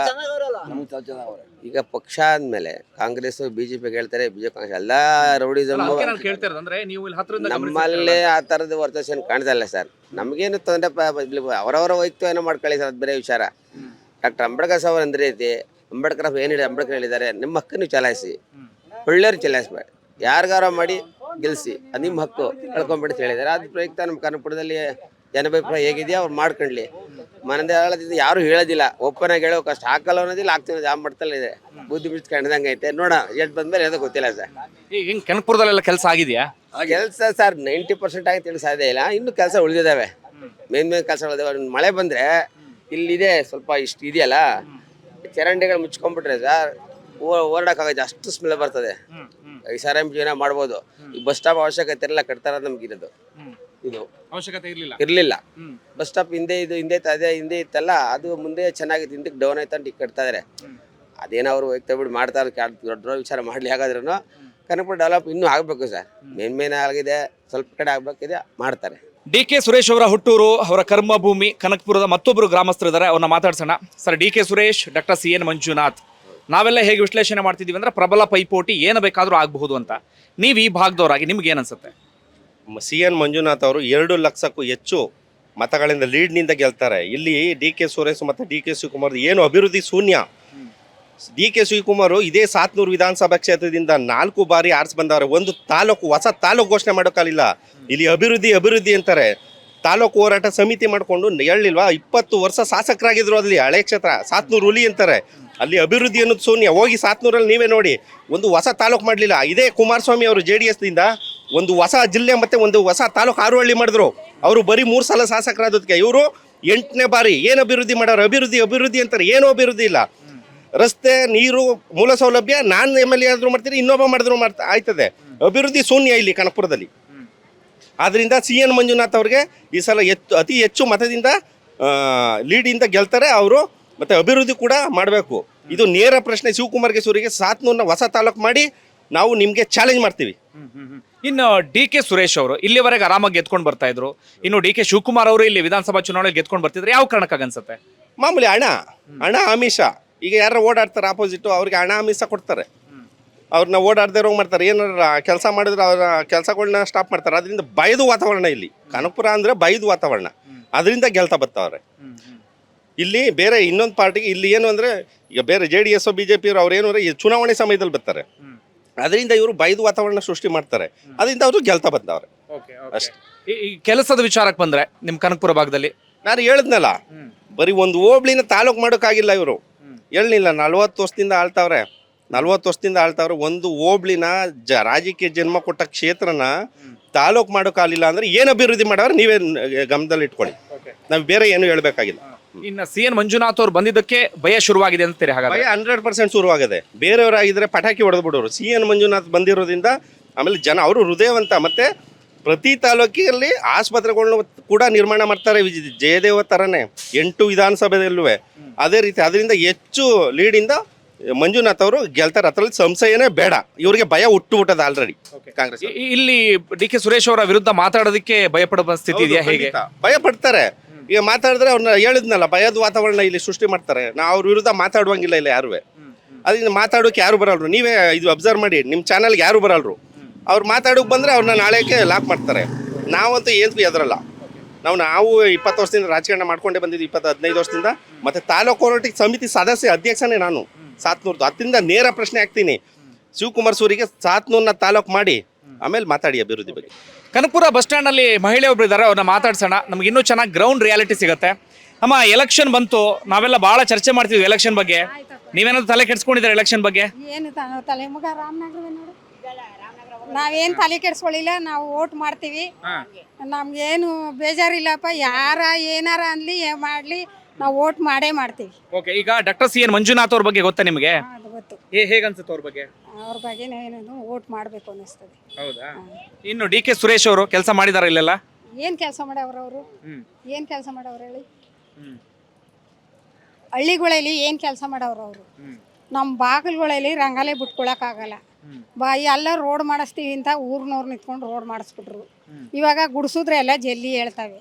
Speaker 8: ಈಗ ಪಕ್ಷ ಆದ್ಮೇಲೆ ಕಾಂಗ್ರೆಸ್ ಬಿಜೆಪಿ ಹೇಳ್ತಾರೆ ಬಿಜೆಪಿ ಕಾಂಗ್ರೆಸ್ ಎಲ್ಲಾ ರೌಡಿಸಮ್
Speaker 1: ಅದಕ್ಕೆ ನಾನು ಕೇಳ್ತಾ ಇರೋದು ಅಂದ್ರೆ ನೀವು ಇಲ್ಲಿ ಹತ್ರದಿಂದ
Speaker 8: ನಮ್ಮಲ್ಲೇ ಆ ತರದ ವರ್ತನೆ ಕಾಣ್ತಾ ಇಲ್ಲ ಸರ್. ನಮಗೇನು ತೊಂದರೆ ಅವರವರ ವೈಯಕ್ತಿಕ ಏನೋ ಮಾಡ್ಕೊಳ್ಳಿ ಸರ್ ಅದು ಬೇರೆ ವಿಚಾರ. ಡಾಕ್ಟರ್ ಅಂಬೇಡ್ಕರ್ ಸಾವ್ ಅಂದ್ರೆ ಐತಿ. ಅಂಬೇಡ್ಕರ್ ಏನು ಹೇಳಿ ಅಂಬೇಡ್ಕರ್ ಹೇಳಿದ್ದಾರೆ. ನಿಮ್ಮ ಹಕ್ಕು ನೀವು ಚಲಾಯಿಸಿ. ಒಳ್ಳೆಯವ್ರು ಚಲಾಯಿಸ್ಬೇಡಿ ಯಾರಿಗಾರ ಮಾಡಿ ಗೆಲ್ಸಿ. ಅದು ನಿಮ್ಮ ಹಕ್ಕು ಕಳ್ಕೊಂಬಿಡಿ ಅಂತ ಹೇಳಿದ್ದಾರೆ. ಅದ್ರ ಪ್ರಯುಕ್ತ ನಮ್ಮ ಕನ್ನಡಪುರದಲ್ಲಿ ಜನಭಿಪ್ರಾಯ ಹೇಗಿದೆಯಾ ಅವ್ರು ಮಾಡ್ಕೊಂಡ್ಲಿ. ಮನದೇ ಹೇಳೋದಿದ್ದು ಯಾರು ಹೇಳೋದಿಲ್ಲ. ಓಪನ್ ಆಗಿ ಹೇಳೋ ಕಷ್ಟ ಹಾಕಲ್ಲ ಅನ್ನೋದಿಲ್ಲ ಆಗ್ತೀನಿ ಆ ಮಟ್ಟದಲ್ಲಿ ಇದೆ. ಬುದ್ಧಿ ಬಿಟ್ಟು ಕಂಡದಂಗೆ ಐತೆ. ನೋಡ ಎಷ್ಟು ಬಂದ್ಮೇಲೆ ಏನೋ ಗೊತ್ತಿಲ್ಲ ಸರ್.
Speaker 1: ಈಗ ಹಿಂಗೆ ಕನಕಪುರದಲ್ಲೆಲ್ಲ ಕೆಲಸ ಆಗಿದೆಯಾ?
Speaker 8: ಕೆಲಸ ಸರ್ ನೈಂಟಿ ಪರ್ಸೆಂಟ್ ಆಗಿ ತಿಳಿ ಸಾಧ್ಯ ಇಲ್ಲ. ಇನ್ನು ಕೆಲಸ ಉಳಿದಿದ್ದಾವೆ. ಮೇನ್ ಮೇನ್ ಕೆಲಸ ಉಳಿದಾವೆ ಮಳೆ ಬಂದ್ರೆ ಇಲ್ಲಿದೆ ಸ್ವಲ್ಪ ಇಷ್ಟು ಇದೆಯಲ್ಲ? ಚರಂಡಿಗಳು ಮುಚ್ಕೊಂಡ್ಬಿಟ್ರೆ ಸರ್ ಓಡಾಡಕ್ಕಾಗತ್ತೆ ಅಷ್ಟು ಸ್ಮೆಲ್ ಬರ್ತದೆ. ಈ ಸರ್ ಎಂ ಜೀವನ ಮಾಡ್ಬೋದು. ಈ ಬಸ್ ಸ್ಟಾಪ್ ಅವಶ್ಯಕತೆ ಇರಲ್ಲ ಕಟ್ತಾರ ನಮ್ಗೆ ಇರೋದು. ಇದು.
Speaker 1: ಅವಶ್ಯಕತೆ ಇರಲಿಲ್ಲ.
Speaker 8: ಇರಲಿಲ್ಲ. ಬಸ್ ಸ್ಟಾಪ್ ಹಿಂದೆ ಇದು ಹಿಂದೆ ಅದೇ ಹಿಂದೆ ಇತ್ತಲ್ಲ ಅದು ಮುಂದೆ ಚೆನ್ನಾಗಿತ್ತು ಹಿಂದಕ್ಕೆ ಡೌನ್ ಆಯ್ತು ಅಂತ ಈಗ ಕಟ್ತಾ ಇದಾರೆ. ಅದೇನೋ ಅವ್ರು ಹೋಗ್ತಾ ಬಿಟ್ಟು ಮಾಡ್ತಾ ಇರೋ ದೊಡ್ಡ ದೊಡ್ಡ ವಿಚಾರ ಮಾಡಲಿ ಹಾಗಾದ್ರೂ ಕನಕಪುರ ಡೆವಲಪ್ ಇನ್ನೂ ಆಗಬೇಕು ಸರ್. ಮೇನ್ ಮೇನ್ ಆಗಿದೆ ಸ್ವಲ್ಪ ಕಡೆ ಆಗಬೇಕಿದೆ ಮಾಡ್ತಾರೆ.
Speaker 1: ಡಿ ಕೆ ಸುರೇಶ್ ಅವರ ಹುಟ್ಟೂರು, ಅವರ ಕರ್ಮಭೂಮಿ, ಕನಕಪುರದ ಮತ್ತೊಬ್ಬರು ಗ್ರಾಮಸ್ಥರಿದ್ದಾರೆ. ಅವ್ರನ್ನ ಮಾತಾಡ್ಸೋಣ. Sir, D K Suresh, doctor C N Manjunath, ನಾವೆಲ್ಲ ಹೇಗೆ ವಿಶ್ಲೇಷಣೆ ಮಾಡ್ತಿದೀವಿ ಅಂದ್ರೆ ಪ್ರಬಲ ಪೈಪೋಟಿ ಏನು ಬೇಕಾದರೂ ಆಗಬಹುದು ಅಂತ. ನೀವು ಈ ಭಾಗದವರಾಗಿ ನಿಮ್ಗೆ ಏನನ್ಸುತ್ತೆ
Speaker 9: ಸಿ ಎನ್ ಮಂಜುನಾಥ್ ಅವರು ಎರಡು ಲಕ್ಷಕ್ಕೂ ಹೆಚ್ಚು ಮತಗಳಿಂದ ಲೀಡ್ನಿಂದ ಗೆಲ್ತಾರೆ. ಇಲ್ಲಿ ಡಿ ಕೆ ಸುರೇಶ್ ಮತ್ತು ಡಿ ಕೆ ಶಿವಕುಮಾರ್ ಏನು ಅಭಿವೃದ್ಧಿ ಶೂನ್ಯ. ಡಿ ಕೆ ಶಿವಕುಮಾರ್ ಇದೇ ಸಾತ್ನೂರು ವಿಧಾನಸಭಾ ಕ್ಷೇತ್ರದಿಂದ ನಾಲ್ಕು ಬಾರಿ ಆರಿಸಿ ಬಂದವರು. ಒಂದು ತಾಲೂಕು, ಹೊಸ ತಾಲೂಕು ಘೋಷಣೆ ಮಾಡೋಕ್ಕಾಗಲಿಲ್ಲ ಇಲ್ಲಿ. ಅಭಿವೃದ್ಧಿ ಅಭಿವೃದ್ಧಿ ಅಂತಾರೆ. ತಾಲೂಕು ಹೋರಾಟ ಸಮಿತಿ ಮಾಡಿಕೊಂಡು ಹೇಳಿಲ್ವಾ ಇಪ್ಪತ್ತು ವರ್ಷ ಶಾಸಕರಾಗಿದ್ರು ಅಲ್ಲಿ, ಹಳೆ ಕ್ಷೇತ್ರ, ಸಾತ್ನೂರು ಹುಲಿ ಅಂತಾರೆ. ಅಲ್ಲಿ ಅಭಿವೃದ್ಧಿ ಅನ್ನೋದು ಶೂನ್ಯ. ಹೋಗಿ ಸಾತ್ನೂರಲ್ಲಿ ನೀವೇ ನೋಡಿ. ಒಂದು ಹೊಸ ತಾಲೂಕು ಮಾಡಲಿಲ್ಲ. ಇದೇ ಕುಮಾರಸ್ವಾಮಿ ಅವರು ಜೆ ಡಿ ಎಸ್ನಿಂದ ಒಂದು ಹೊಸ ಜಿಲ್ಲೆ ಮತ್ತು ಒಂದು ಹೊಸ ತಾಲೂಕು ಆರುವಳ್ಳಿ ಮಾಡಿದ್ರು. ಅವರು ಬರೀ ಮೂರು ಸಲ ಶಾಸಕರಾದದಕ್ಕೆ ಇವರು ಎಂಟನೇ ಬಾರಿ. ಏನು ಅಭಿವೃದ್ಧಿ ಮಾಡೋರು? ಅಭಿವೃದ್ಧಿ ಅಭಿವೃದ್ಧಿ ಅಂತಾರೆ. ಏನೂ ಅಭಿವೃದ್ಧಿ ಇಲ್ಲ. ರಸ್ತೆ ನೀರು ಮೂಲ ಸೌಲಭ್ಯ ನಾನು ಎಂ ಎಲ್ ಎ ಆದರೂ ಮಾಡ್ತೀನಿ ಇನ್ನೊಬ್ಬ ಮಾಡಿದ್ರು ಮಾಡ್ತಾ ಆಯ್ತದೆ. ಅಭಿವೃದ್ಧಿ ಶೂನ್ಯ ಇಲ್ಲಿ ಕನಕಪುರದಲ್ಲಿ. ಆದ್ದರಿಂದ ಸಿ ಎನ್ ಮಂಜುನಾಥ್ ಅವ್ರಿಗೆ ಈ ಸಲ ಎತ್ತು ಅತಿ ಹೆಚ್ಚು ಮತದಿಂದ ಲೀಡಿಂದ ಗೆಲ್ತಾರೆ ಅವರು ಮತ್ತೆ ಅಭಿವೃದ್ಧಿ ಕೂಡ ಮಾಡಬೇಕು. ಇದು ನೇರ ಪ್ರಶ್ನೆ ಶಿವಕುಮಾರ್ ಸೂರಿಗೆ ಸಾತ್ನೂರನ್ನ ಹೊಸ ತಾಲೂಕು ಮಾಡಿ ನಾವು ನಿಮಗೆ ಚಾಲೆಂಜ್ ಮಾಡ್ತೀವಿ.
Speaker 1: ಇನ್ನು ಡಿ ಕೆ ಸುರೇಶ್ ಅವರು ಇಲ್ಲಿವರೆಗೆ ಆರಾಮಾಗಿ ಗೆದ್ಕೊಂಡು ಬರ್ತಾ ಇದ್ರು. ಇನ್ನು ಡಿ ಕೆ ಶಿವಕುಮಾರ್ ಅವರು ಇಲ್ಲಿ ವಿಧಾನಸಭಾ ಚುನಾವಣೆಯಲ್ಲಿ ಗೆದ್ಕೊಂಡು ಬರ್ತಿದ್ರೆ ಯಾವ ಕಾರಣಕ್ಕಾಗಿ ಅನ್ಸುತ್ತೆ?
Speaker 9: ಮಾಮೂಲಿ ಹಣ. ಹಣ ಆಮಿಷ. ಈಗ ಯಾರು ಓಡಾಡ್ತಾರೆ ಆಪೋಸಿಟ್ ಅವ್ರಿಗೆ ಹಣ ಮೀಸ ಕೊಡ್ತಾರೆ. ಅವ್ರನ್ನ ಓಡಾಡದೆ ಇರೋ ಮಾಡ್ತಾರೆ. ಏನಾರ ಕೆಲಸ ಮಾಡಿದ್ರೆ ಅವರ ಕೆಲಸಗಳನ್ನ ಸ್ಟಾಪ್ ಮಾಡ್ತಾರೆ. ಅದರಿಂದ ಬಯದು ವಾತಾವರಣ ಇಲ್ಲಿ. ಕನಕಪುರ ಅಂದ್ರೆ ಬಯದು ವಾತಾವರಣ. ಅದರಿಂದ ಗೆಲ್ತಾ ಬರ್ತಾವ್ರೆ ಇಲ್ಲಿ ಬೇರೆ ಇನ್ನೊಂದು ಪಾರ್ಟಿಗೆ ಇಲ್ಲಿ ಏನು ಅಂದ್ರೆ ಈಗ ಬೇರೆ J D S B J P ಅವ್ರು ಏನು ಅಂದ್ರೆ ಈ ಚುನಾವಣೆ ಸಮಯದಲ್ಲಿ ಬರ್ತಾರೆ ಅದರಿಂದ ಇವರು ಬೈದು ವಾತಾವರಣ ಸೃಷ್ಟಿ ಮಾಡ್ತಾರೆ. ಅದರಿಂದ ಅವರು ಗೆಲ್ತಾ ಬಂದವ್ರೆ ಅಷ್ಟೇ.
Speaker 1: ಈ ಈ ಕೆಲಸದ ವಿಚಾರಕ್ಕೆ ಬಂದ್ರೆ ನಿಮ್ ಕನಕಪುರ ಭಾಗದಲ್ಲಿ?
Speaker 9: ನಾನು ಹೇಳಿದ್ನಲ್ಲ ಬರೀ ಒಂದು ಹೋಬ್ಳಿನ ತಾಲೂಕು ಮಾಡೋಕ್ಕಾಗಿಲ್ಲ ಇವರು. ಹೇಳಿಲ್ಲ ನಲ್ವತ್ತು ವರ್ಷದಿಂದ ಆಳ್ತಾವ್ರೆ. ನಲ್ವತ್ತು ವರ್ಷದಿಂದ ಆಳ್ತಾವ್ರೆ. ಒಂದು ಹೋಬ್ಳಿನ ಜ ರಾಜಕೀಯ ಜನ್ಮ ಕೊಟ್ಟ ಕ್ಷೇತ್ರನ ತಾಲೂಕು ಮಾಡೋಕ್ಕಾಗಲಿಲ್ಲ ಅಂದ್ರೆ ಏನು ಅಭಿವೃದ್ಧಿ ಮಾಡವ್ರೆ? ನೀವೇ ಗಮನದಲ್ಲಿ ಇಟ್ಕೊಳ್ಳಿ. ನಾವು ಬೇರೆ ಏನು ಹೇಳಬೇಕಾಗಿಲ್ಲ.
Speaker 1: ಇನ್ನು ಸಿ ಎನ್ ಮಂಜುನಾಥ್ ಅವ್ರು ಬಂದಿದ್ದಕ್ಕೆ ಭಯ ಶುರುವಾಗಿದೆ ಅಂತೀರಿ ಹಾಗಾದ್ರೆ?
Speaker 9: ಭಯ ಹಂಡ್ರೆಡ್ ಪರ್ಸೆಂಟ್ ಶುರುವಾಗಿದೆ. ಬೇರೆಯವರಾಗಿದ್ದರೆ ಪಟಾಕಿ ಹೊಡೆದು ಬಿಡೋರು ಸಿ ಎನ್ ಮಂಜುನಾಥ್ ಬಂದಿರೋದ್ರಿಂದ ಆಮೇಲೆ ಜನ ಅವರು ಹೃದಯವಂತ. ಮತ್ತೆ ಪ್ರತಿ ತಾಲೂಕಿನಲ್ಲಿ ಆಸ್ಪತ್ರೆಗಳನ್ನ ಕೂಡ ನಿರ್ಮಾಣ ಮಾಡ್ತಾರೆ ಜಯದೇವ ಥರನೇ ಎಂಟು ವಿಧಾನಸಭೆದಲ್ಲೂ ಅದೇ ರೀತಿ ಅದರಿಂದ ಹೆಚ್ಚು ಲೀಡಿಂದ ಮಂಜುನಾಥ್ ಅವರು ಗೆಲ್ತಾರೆ. ಅದರಲ್ಲಿ ಸಂಶಯನೇ ಬೇಡ. ಇವರಿಗೆ ಭಯ ಹುಟ್ಟು ಬಿಟ್ಟದ ಆಲ್ರೆಡಿ ಕಾಂಗ್ರೆಸ್
Speaker 1: ಇಲ್ಲಿ ಡಿ ಕೆ ಸುರೇಶ್ ಅವರ ವಿರುದ್ಧ ಮಾತಾಡೋದಕ್ಕೆ ಭಯಪಡುವ ಸ್ಥಿತಿ ಇದೆಯಾ ಹೇಗೆ?
Speaker 9: ಭಯ ಪಡ್ತಾರೆ ಈಗ ಮಾತಾಡಿದ್ರೆ ಅವ್ರನ್ನ ಹೇಳಿದ್ನಲ್ಲ ಭಯದ ವಾತಾವರಣ ಇಲ್ಲಿ ಸೃಷ್ಟಿ ಮಾಡ್ತಾರೆ. ನಾವು ಅವ್ರ ವಿರುದ್ಧ ಮಾತಾಡುವಂಗಿಲ್ಲ ಇಲ್ಲ ಯಾರುವೆ. ಅದರಿಂದ ಮಾತಾಡೋಕೆ ಯಾರು ಬರಲ್ರು. ನೀವೇ ಇದು ಅಬ್ಸರ್ವ್ ಮಾಡಿ. ನಿಮ್ಮ ಚಾನಲ್ಗೆ ಯಾರು ಬರಲ್ರು. ಅವ್ರು ಮಾತಾಡೋಕೆ ಬಂದರೆ ಅವ್ರನ್ನ ನಾಳೆಗೆ ಲಾಕ್ ಮಾಡ್ತಾರೆ. ನಾವಂತೂ ಏನು ಎದ್ರಲ್ಲ ನಾವು ನಾವು ಇಪ್ಪತ್ತು ವರ್ಷದಿಂದ ರಾಜಕಾರಣ ಮಾಡ್ಕೊಂಡೇ ಬಂದಿದ್ದು ಇಪ್ಪತ್ತು ಹದಿನೈದು ವರ್ಷದಿಂದ. ಮತ್ತೆ ತಾಲೂಕು ಹೋರಾಟಕ್ಕೆ ಸಮಿತಿ ಸದಸ್ಯ ಅಧ್ಯಕ್ಷನೇ ನಾನು ಸಾತ್ನೂರ್ದು. ಅದರಿಂದ ನೇರ ಪ್ರಶ್ನೆ ಹಾಕ್ತೀನಿ. ಶಿವಕುಮಾರ್ ಸೂರಿಗೆ ಸಾತ್ನೂರ್ನ ತಾಲೂಕು ಮಾಡಿ ಆಮೇಲೆ ಮಾತಾಡಿ ಅಭಿವೃದ್ಧಿ ಬಗ್ಗೆ.
Speaker 1: ಕನಕಪುರ ಬಸ್ ಸ್ಟ್ಯಾಂಡಲ್ಲಿ ಮಹಿಳೆ ಒಬ್ರು ಇದ್ದಾರೆ ಅವ್ರನ್ನ ಮಾತಾಡ್ಸೋಣ. ನಮ್ಗೆ ಇನ್ನೂ ಚೆನ್ನಾಗಿ ಗ್ರೌಂಡ್ ರಿಯಾಲಿಟಿ ಸಿಗುತ್ತೆ. ಅಮ್ಮ ಎಲೆಕ್ಷನ್ ಬಂತು. ನಾವೆಲ್ಲ ಭಾಳ ಚರ್ಚೆ ಮಾಡ್ತೀವಿ ಎಲೆಕ್ಷನ್ ಬಗ್ಗೆ. ನೀವೇನಾದ್ರು ತಲೆ ಕೆಡ್ಸ್ಕೊಂಡಿದ್ದಾರೆ ಎಲೆಕ್ಷನ್ ಬಗ್ಗೆ?
Speaker 10: ಏನು ತಲೆ ಮುಗ ರಾಮನಗರ ನೋಡು. ನಾವೇನು ತಲೆ ಕೆಡ್ಸ್ಕೊಳ್ಳಿಲ್ಲ ನಾವು ಓಟ್ ಮಾಡ್ತೀವಿ. ನಮ್ಗೇನು ಬೇಜಾರಿಲ್ಲಪ್ಪ ಯಾರ ಏನಾರ ಅನ್ಲಿ ಏ ಮಾಡ್ಲಿ ನಾವು ಓಟ್ ಮಾಡೇ ಮಾಡ್ತೀವಿ.
Speaker 1: ಓಕೆ ಈಗ ಡಾಕ್ಟರ್ ಸಿ ಎನ್ ಮಂಜುನಾಥ್ ಅವ್ರ ಬಗ್ಗೆ ಗೊತ್ತಾ ನಿಮಗೆ?
Speaker 10: ಅದು ಗೊತ್ತು.
Speaker 1: ಹೇಗೆ ಅನ್ಸುತ್ತೆ ಅವ್ರ ಬಗ್ಗೆ?
Speaker 10: ಅವ್ರ ಬಗ್ಗೆ ಏನೇನು ಓಟ್ ಮಾಡಬೇಕು ಅನ್ನಿಸ್ತದೆ.
Speaker 1: ಹೌದಾ? ಇನ್ನು ಡಿ ಕೆ ಸುರೇಶ್ ಅವರು ಕೆಲಸ ಮಾಡಿದಾರ ಇಲ್ಲೆಲ್ಲ?
Speaker 10: ಏನು ಕೆಲಸ ಮಾಡವ್ರ ಅವರು?
Speaker 1: ಹ್ಮ್.
Speaker 10: ಏನು ಕೆಲಸ ಮಾಡವ್ರು ಹೇಳಿ?
Speaker 1: ಹ್ಮ್.
Speaker 10: ಹಳ್ಳಿಗಳಲ್ಲಿ ಏನು ಕೆಲಸ ಮಾಡವ್ರು ಅವರು?
Speaker 1: ಹ್ಮ್.
Speaker 10: ನಮ್ಮ ಬಾಗಿಲುಗಳಲ್ಲಿ ರಂಗಾಲೆ ಬಿಟ್ಕೊಳಕ್ಕಾಗಲ್ಲ
Speaker 1: ಹ್ಮ್.
Speaker 10: ಬಾ ಎಲ್ಲ ರೋಡ್ ಮಾಡಿಸ್ತೀವಿ ಅಂತ ಊರ್ನವ್ರು ನಿಂತ್ಕೊಂಡು ರೋಡ್ ಮಾಡಿಸ್ಬಿಟ್ರು. ಇವಾಗ ಗುಡಿಸಿದ್ರೆ ಎಲ್ಲ ಜಲ್ಲಿ ಹೇಳ್ತವೆ.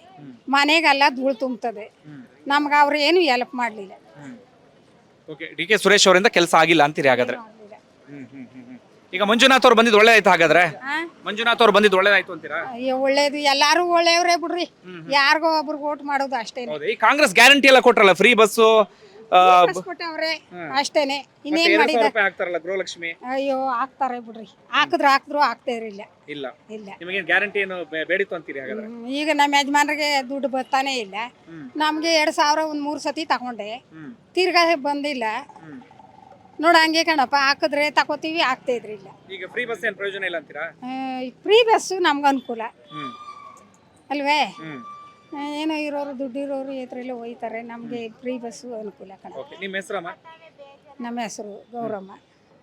Speaker 10: ಮನೆಗೆಲ್ಲ ಧೂಳು ತುಂಬುತ್ತದೆ
Speaker 1: ಹ್ಮ್.
Speaker 10: ನಮ್ಗೆ ಅವ್ರು ಏನು ಹೆಲ್ಪ್ ಮಾಡಲಿಲ್ಲ.
Speaker 1: ಓಕೆ ಡಿ ಕೆ ಸುರೇಶ್ ಅವರಿಂದ ಕೆಲಸ ಆಗಿಲ್ಲ ಅಂತೀರಿ ಹಾಗಾದ್ರೆ? ಈಗ ಮಂಜುನಾಥ್ ಅವ್ರು ಬಂದಿದ್ದು ಒಳ್ಳೇದಾಯ್ತು ಹಾಗಾದ್ರೆ? ಮಂಜುನಾಥ್ ಅವ್ರು ಬಂದಿದ್ದು ಒಳ್ಳೇದಾಯ್ತು ಅಂತೀರಾ?
Speaker 10: ಅಯ್ಯೋ ಒಳ್ಳೇದು. ಎಲ್ಲಾರು ಒಳ್ಳೆಯವ್ರೇ ಬಿಡ್ರಿ. ಯಾರಿಗೋ ಒಬ್ರಿಗೆ ಓಟ್ ಮಾಡೋದು ಅಷ್ಟೇ
Speaker 1: ಈ ಕಾಂಗ್ರೆಸ್ ಗ್ಯಾರಂಟಿ ಎಲ್ಲ ಕೊಟ್ರಲ್ಲ ಫ್ರೀ ಬಸ್ಸು
Speaker 10: ಕೊಟ್ಟವ್ರೆ ಅಷ್ಟೇನೆ. ಇನ್ನೇನ್ ಮಾಡಿದ?
Speaker 1: ಹಾಕ್ತಾರಲ್ಲ ಗೃಹಲಕ್ಷ್ಮಿ?
Speaker 10: ಅಯ್ಯೋ ಹಾಕ್ತಾರೆ ಬಿಡ್ರಿ. ಹಾಕಿದ್ರು ಹಾಕಿದ್ರು ಆಗ್ತಾ ಇರಲಿಲ್ಲ.
Speaker 1: ಇಲ್ಲ.
Speaker 10: ಇಲ್ಲ.
Speaker 1: ನಿಮಗೆ ಗ್ಯಾರಂಟಿ ಏನು ಬೇಡಿತ್ತು ಅಂತೀರಿ ಹಾಗಾದ್ರೆ?
Speaker 10: ಈಗ ನಮ್ಮ ಯಜಮಾನ್ರಿಗೆ ದುಡ್ಡು ಬರ್ತಾನೆ ಇಲ್ಲ. ನಮ್ಗೆ ಎರಡ್ ಸಾವಿರ ಒಂದ್ ಮೂರ್ ಸತಿ ತಗೊಂಡೆ. ತಿರ್ಗಾ ಬಂದಿಲ್ಲ. ನೋಡ ಹಂಗೆ ಕಣಪ್ಪ ಹಾಕಿದ್ರೆ ತಗೋತೀವಿ ಆಗ್ತಾ ಇದ್ರಿಲ್ಲ.
Speaker 1: ಈಗ ಫ್ರೀ ಬಸ್ ಏನು ಪ್ರಯೋಜನ ಇಲ್ಲ ಅಂತೀರಾ?
Speaker 10: ಫ್ರೀ ಬಸ್ಸು ನಮ್ಗೆ ಅನುಕೂಲ ಅಲ್ವೇ? ಏನೋ ಇರೋರು ದುಡ್ಡಿರೋರು ಎತ್ತರಲ್ಲೇ ಹೋಯ್ತಾರೆ. ನಮಗೆ ಫ್ರೀ ಬಸ್ಸು ಅನುಕೂಲ ಕಣ.
Speaker 1: ಓಕೆ ನಿಮ್ಮ ಹೆಸರಮ್ಮ?
Speaker 10: ನಮ್ಮ ಹೆಸರು ಗೌರಮ್ಮ.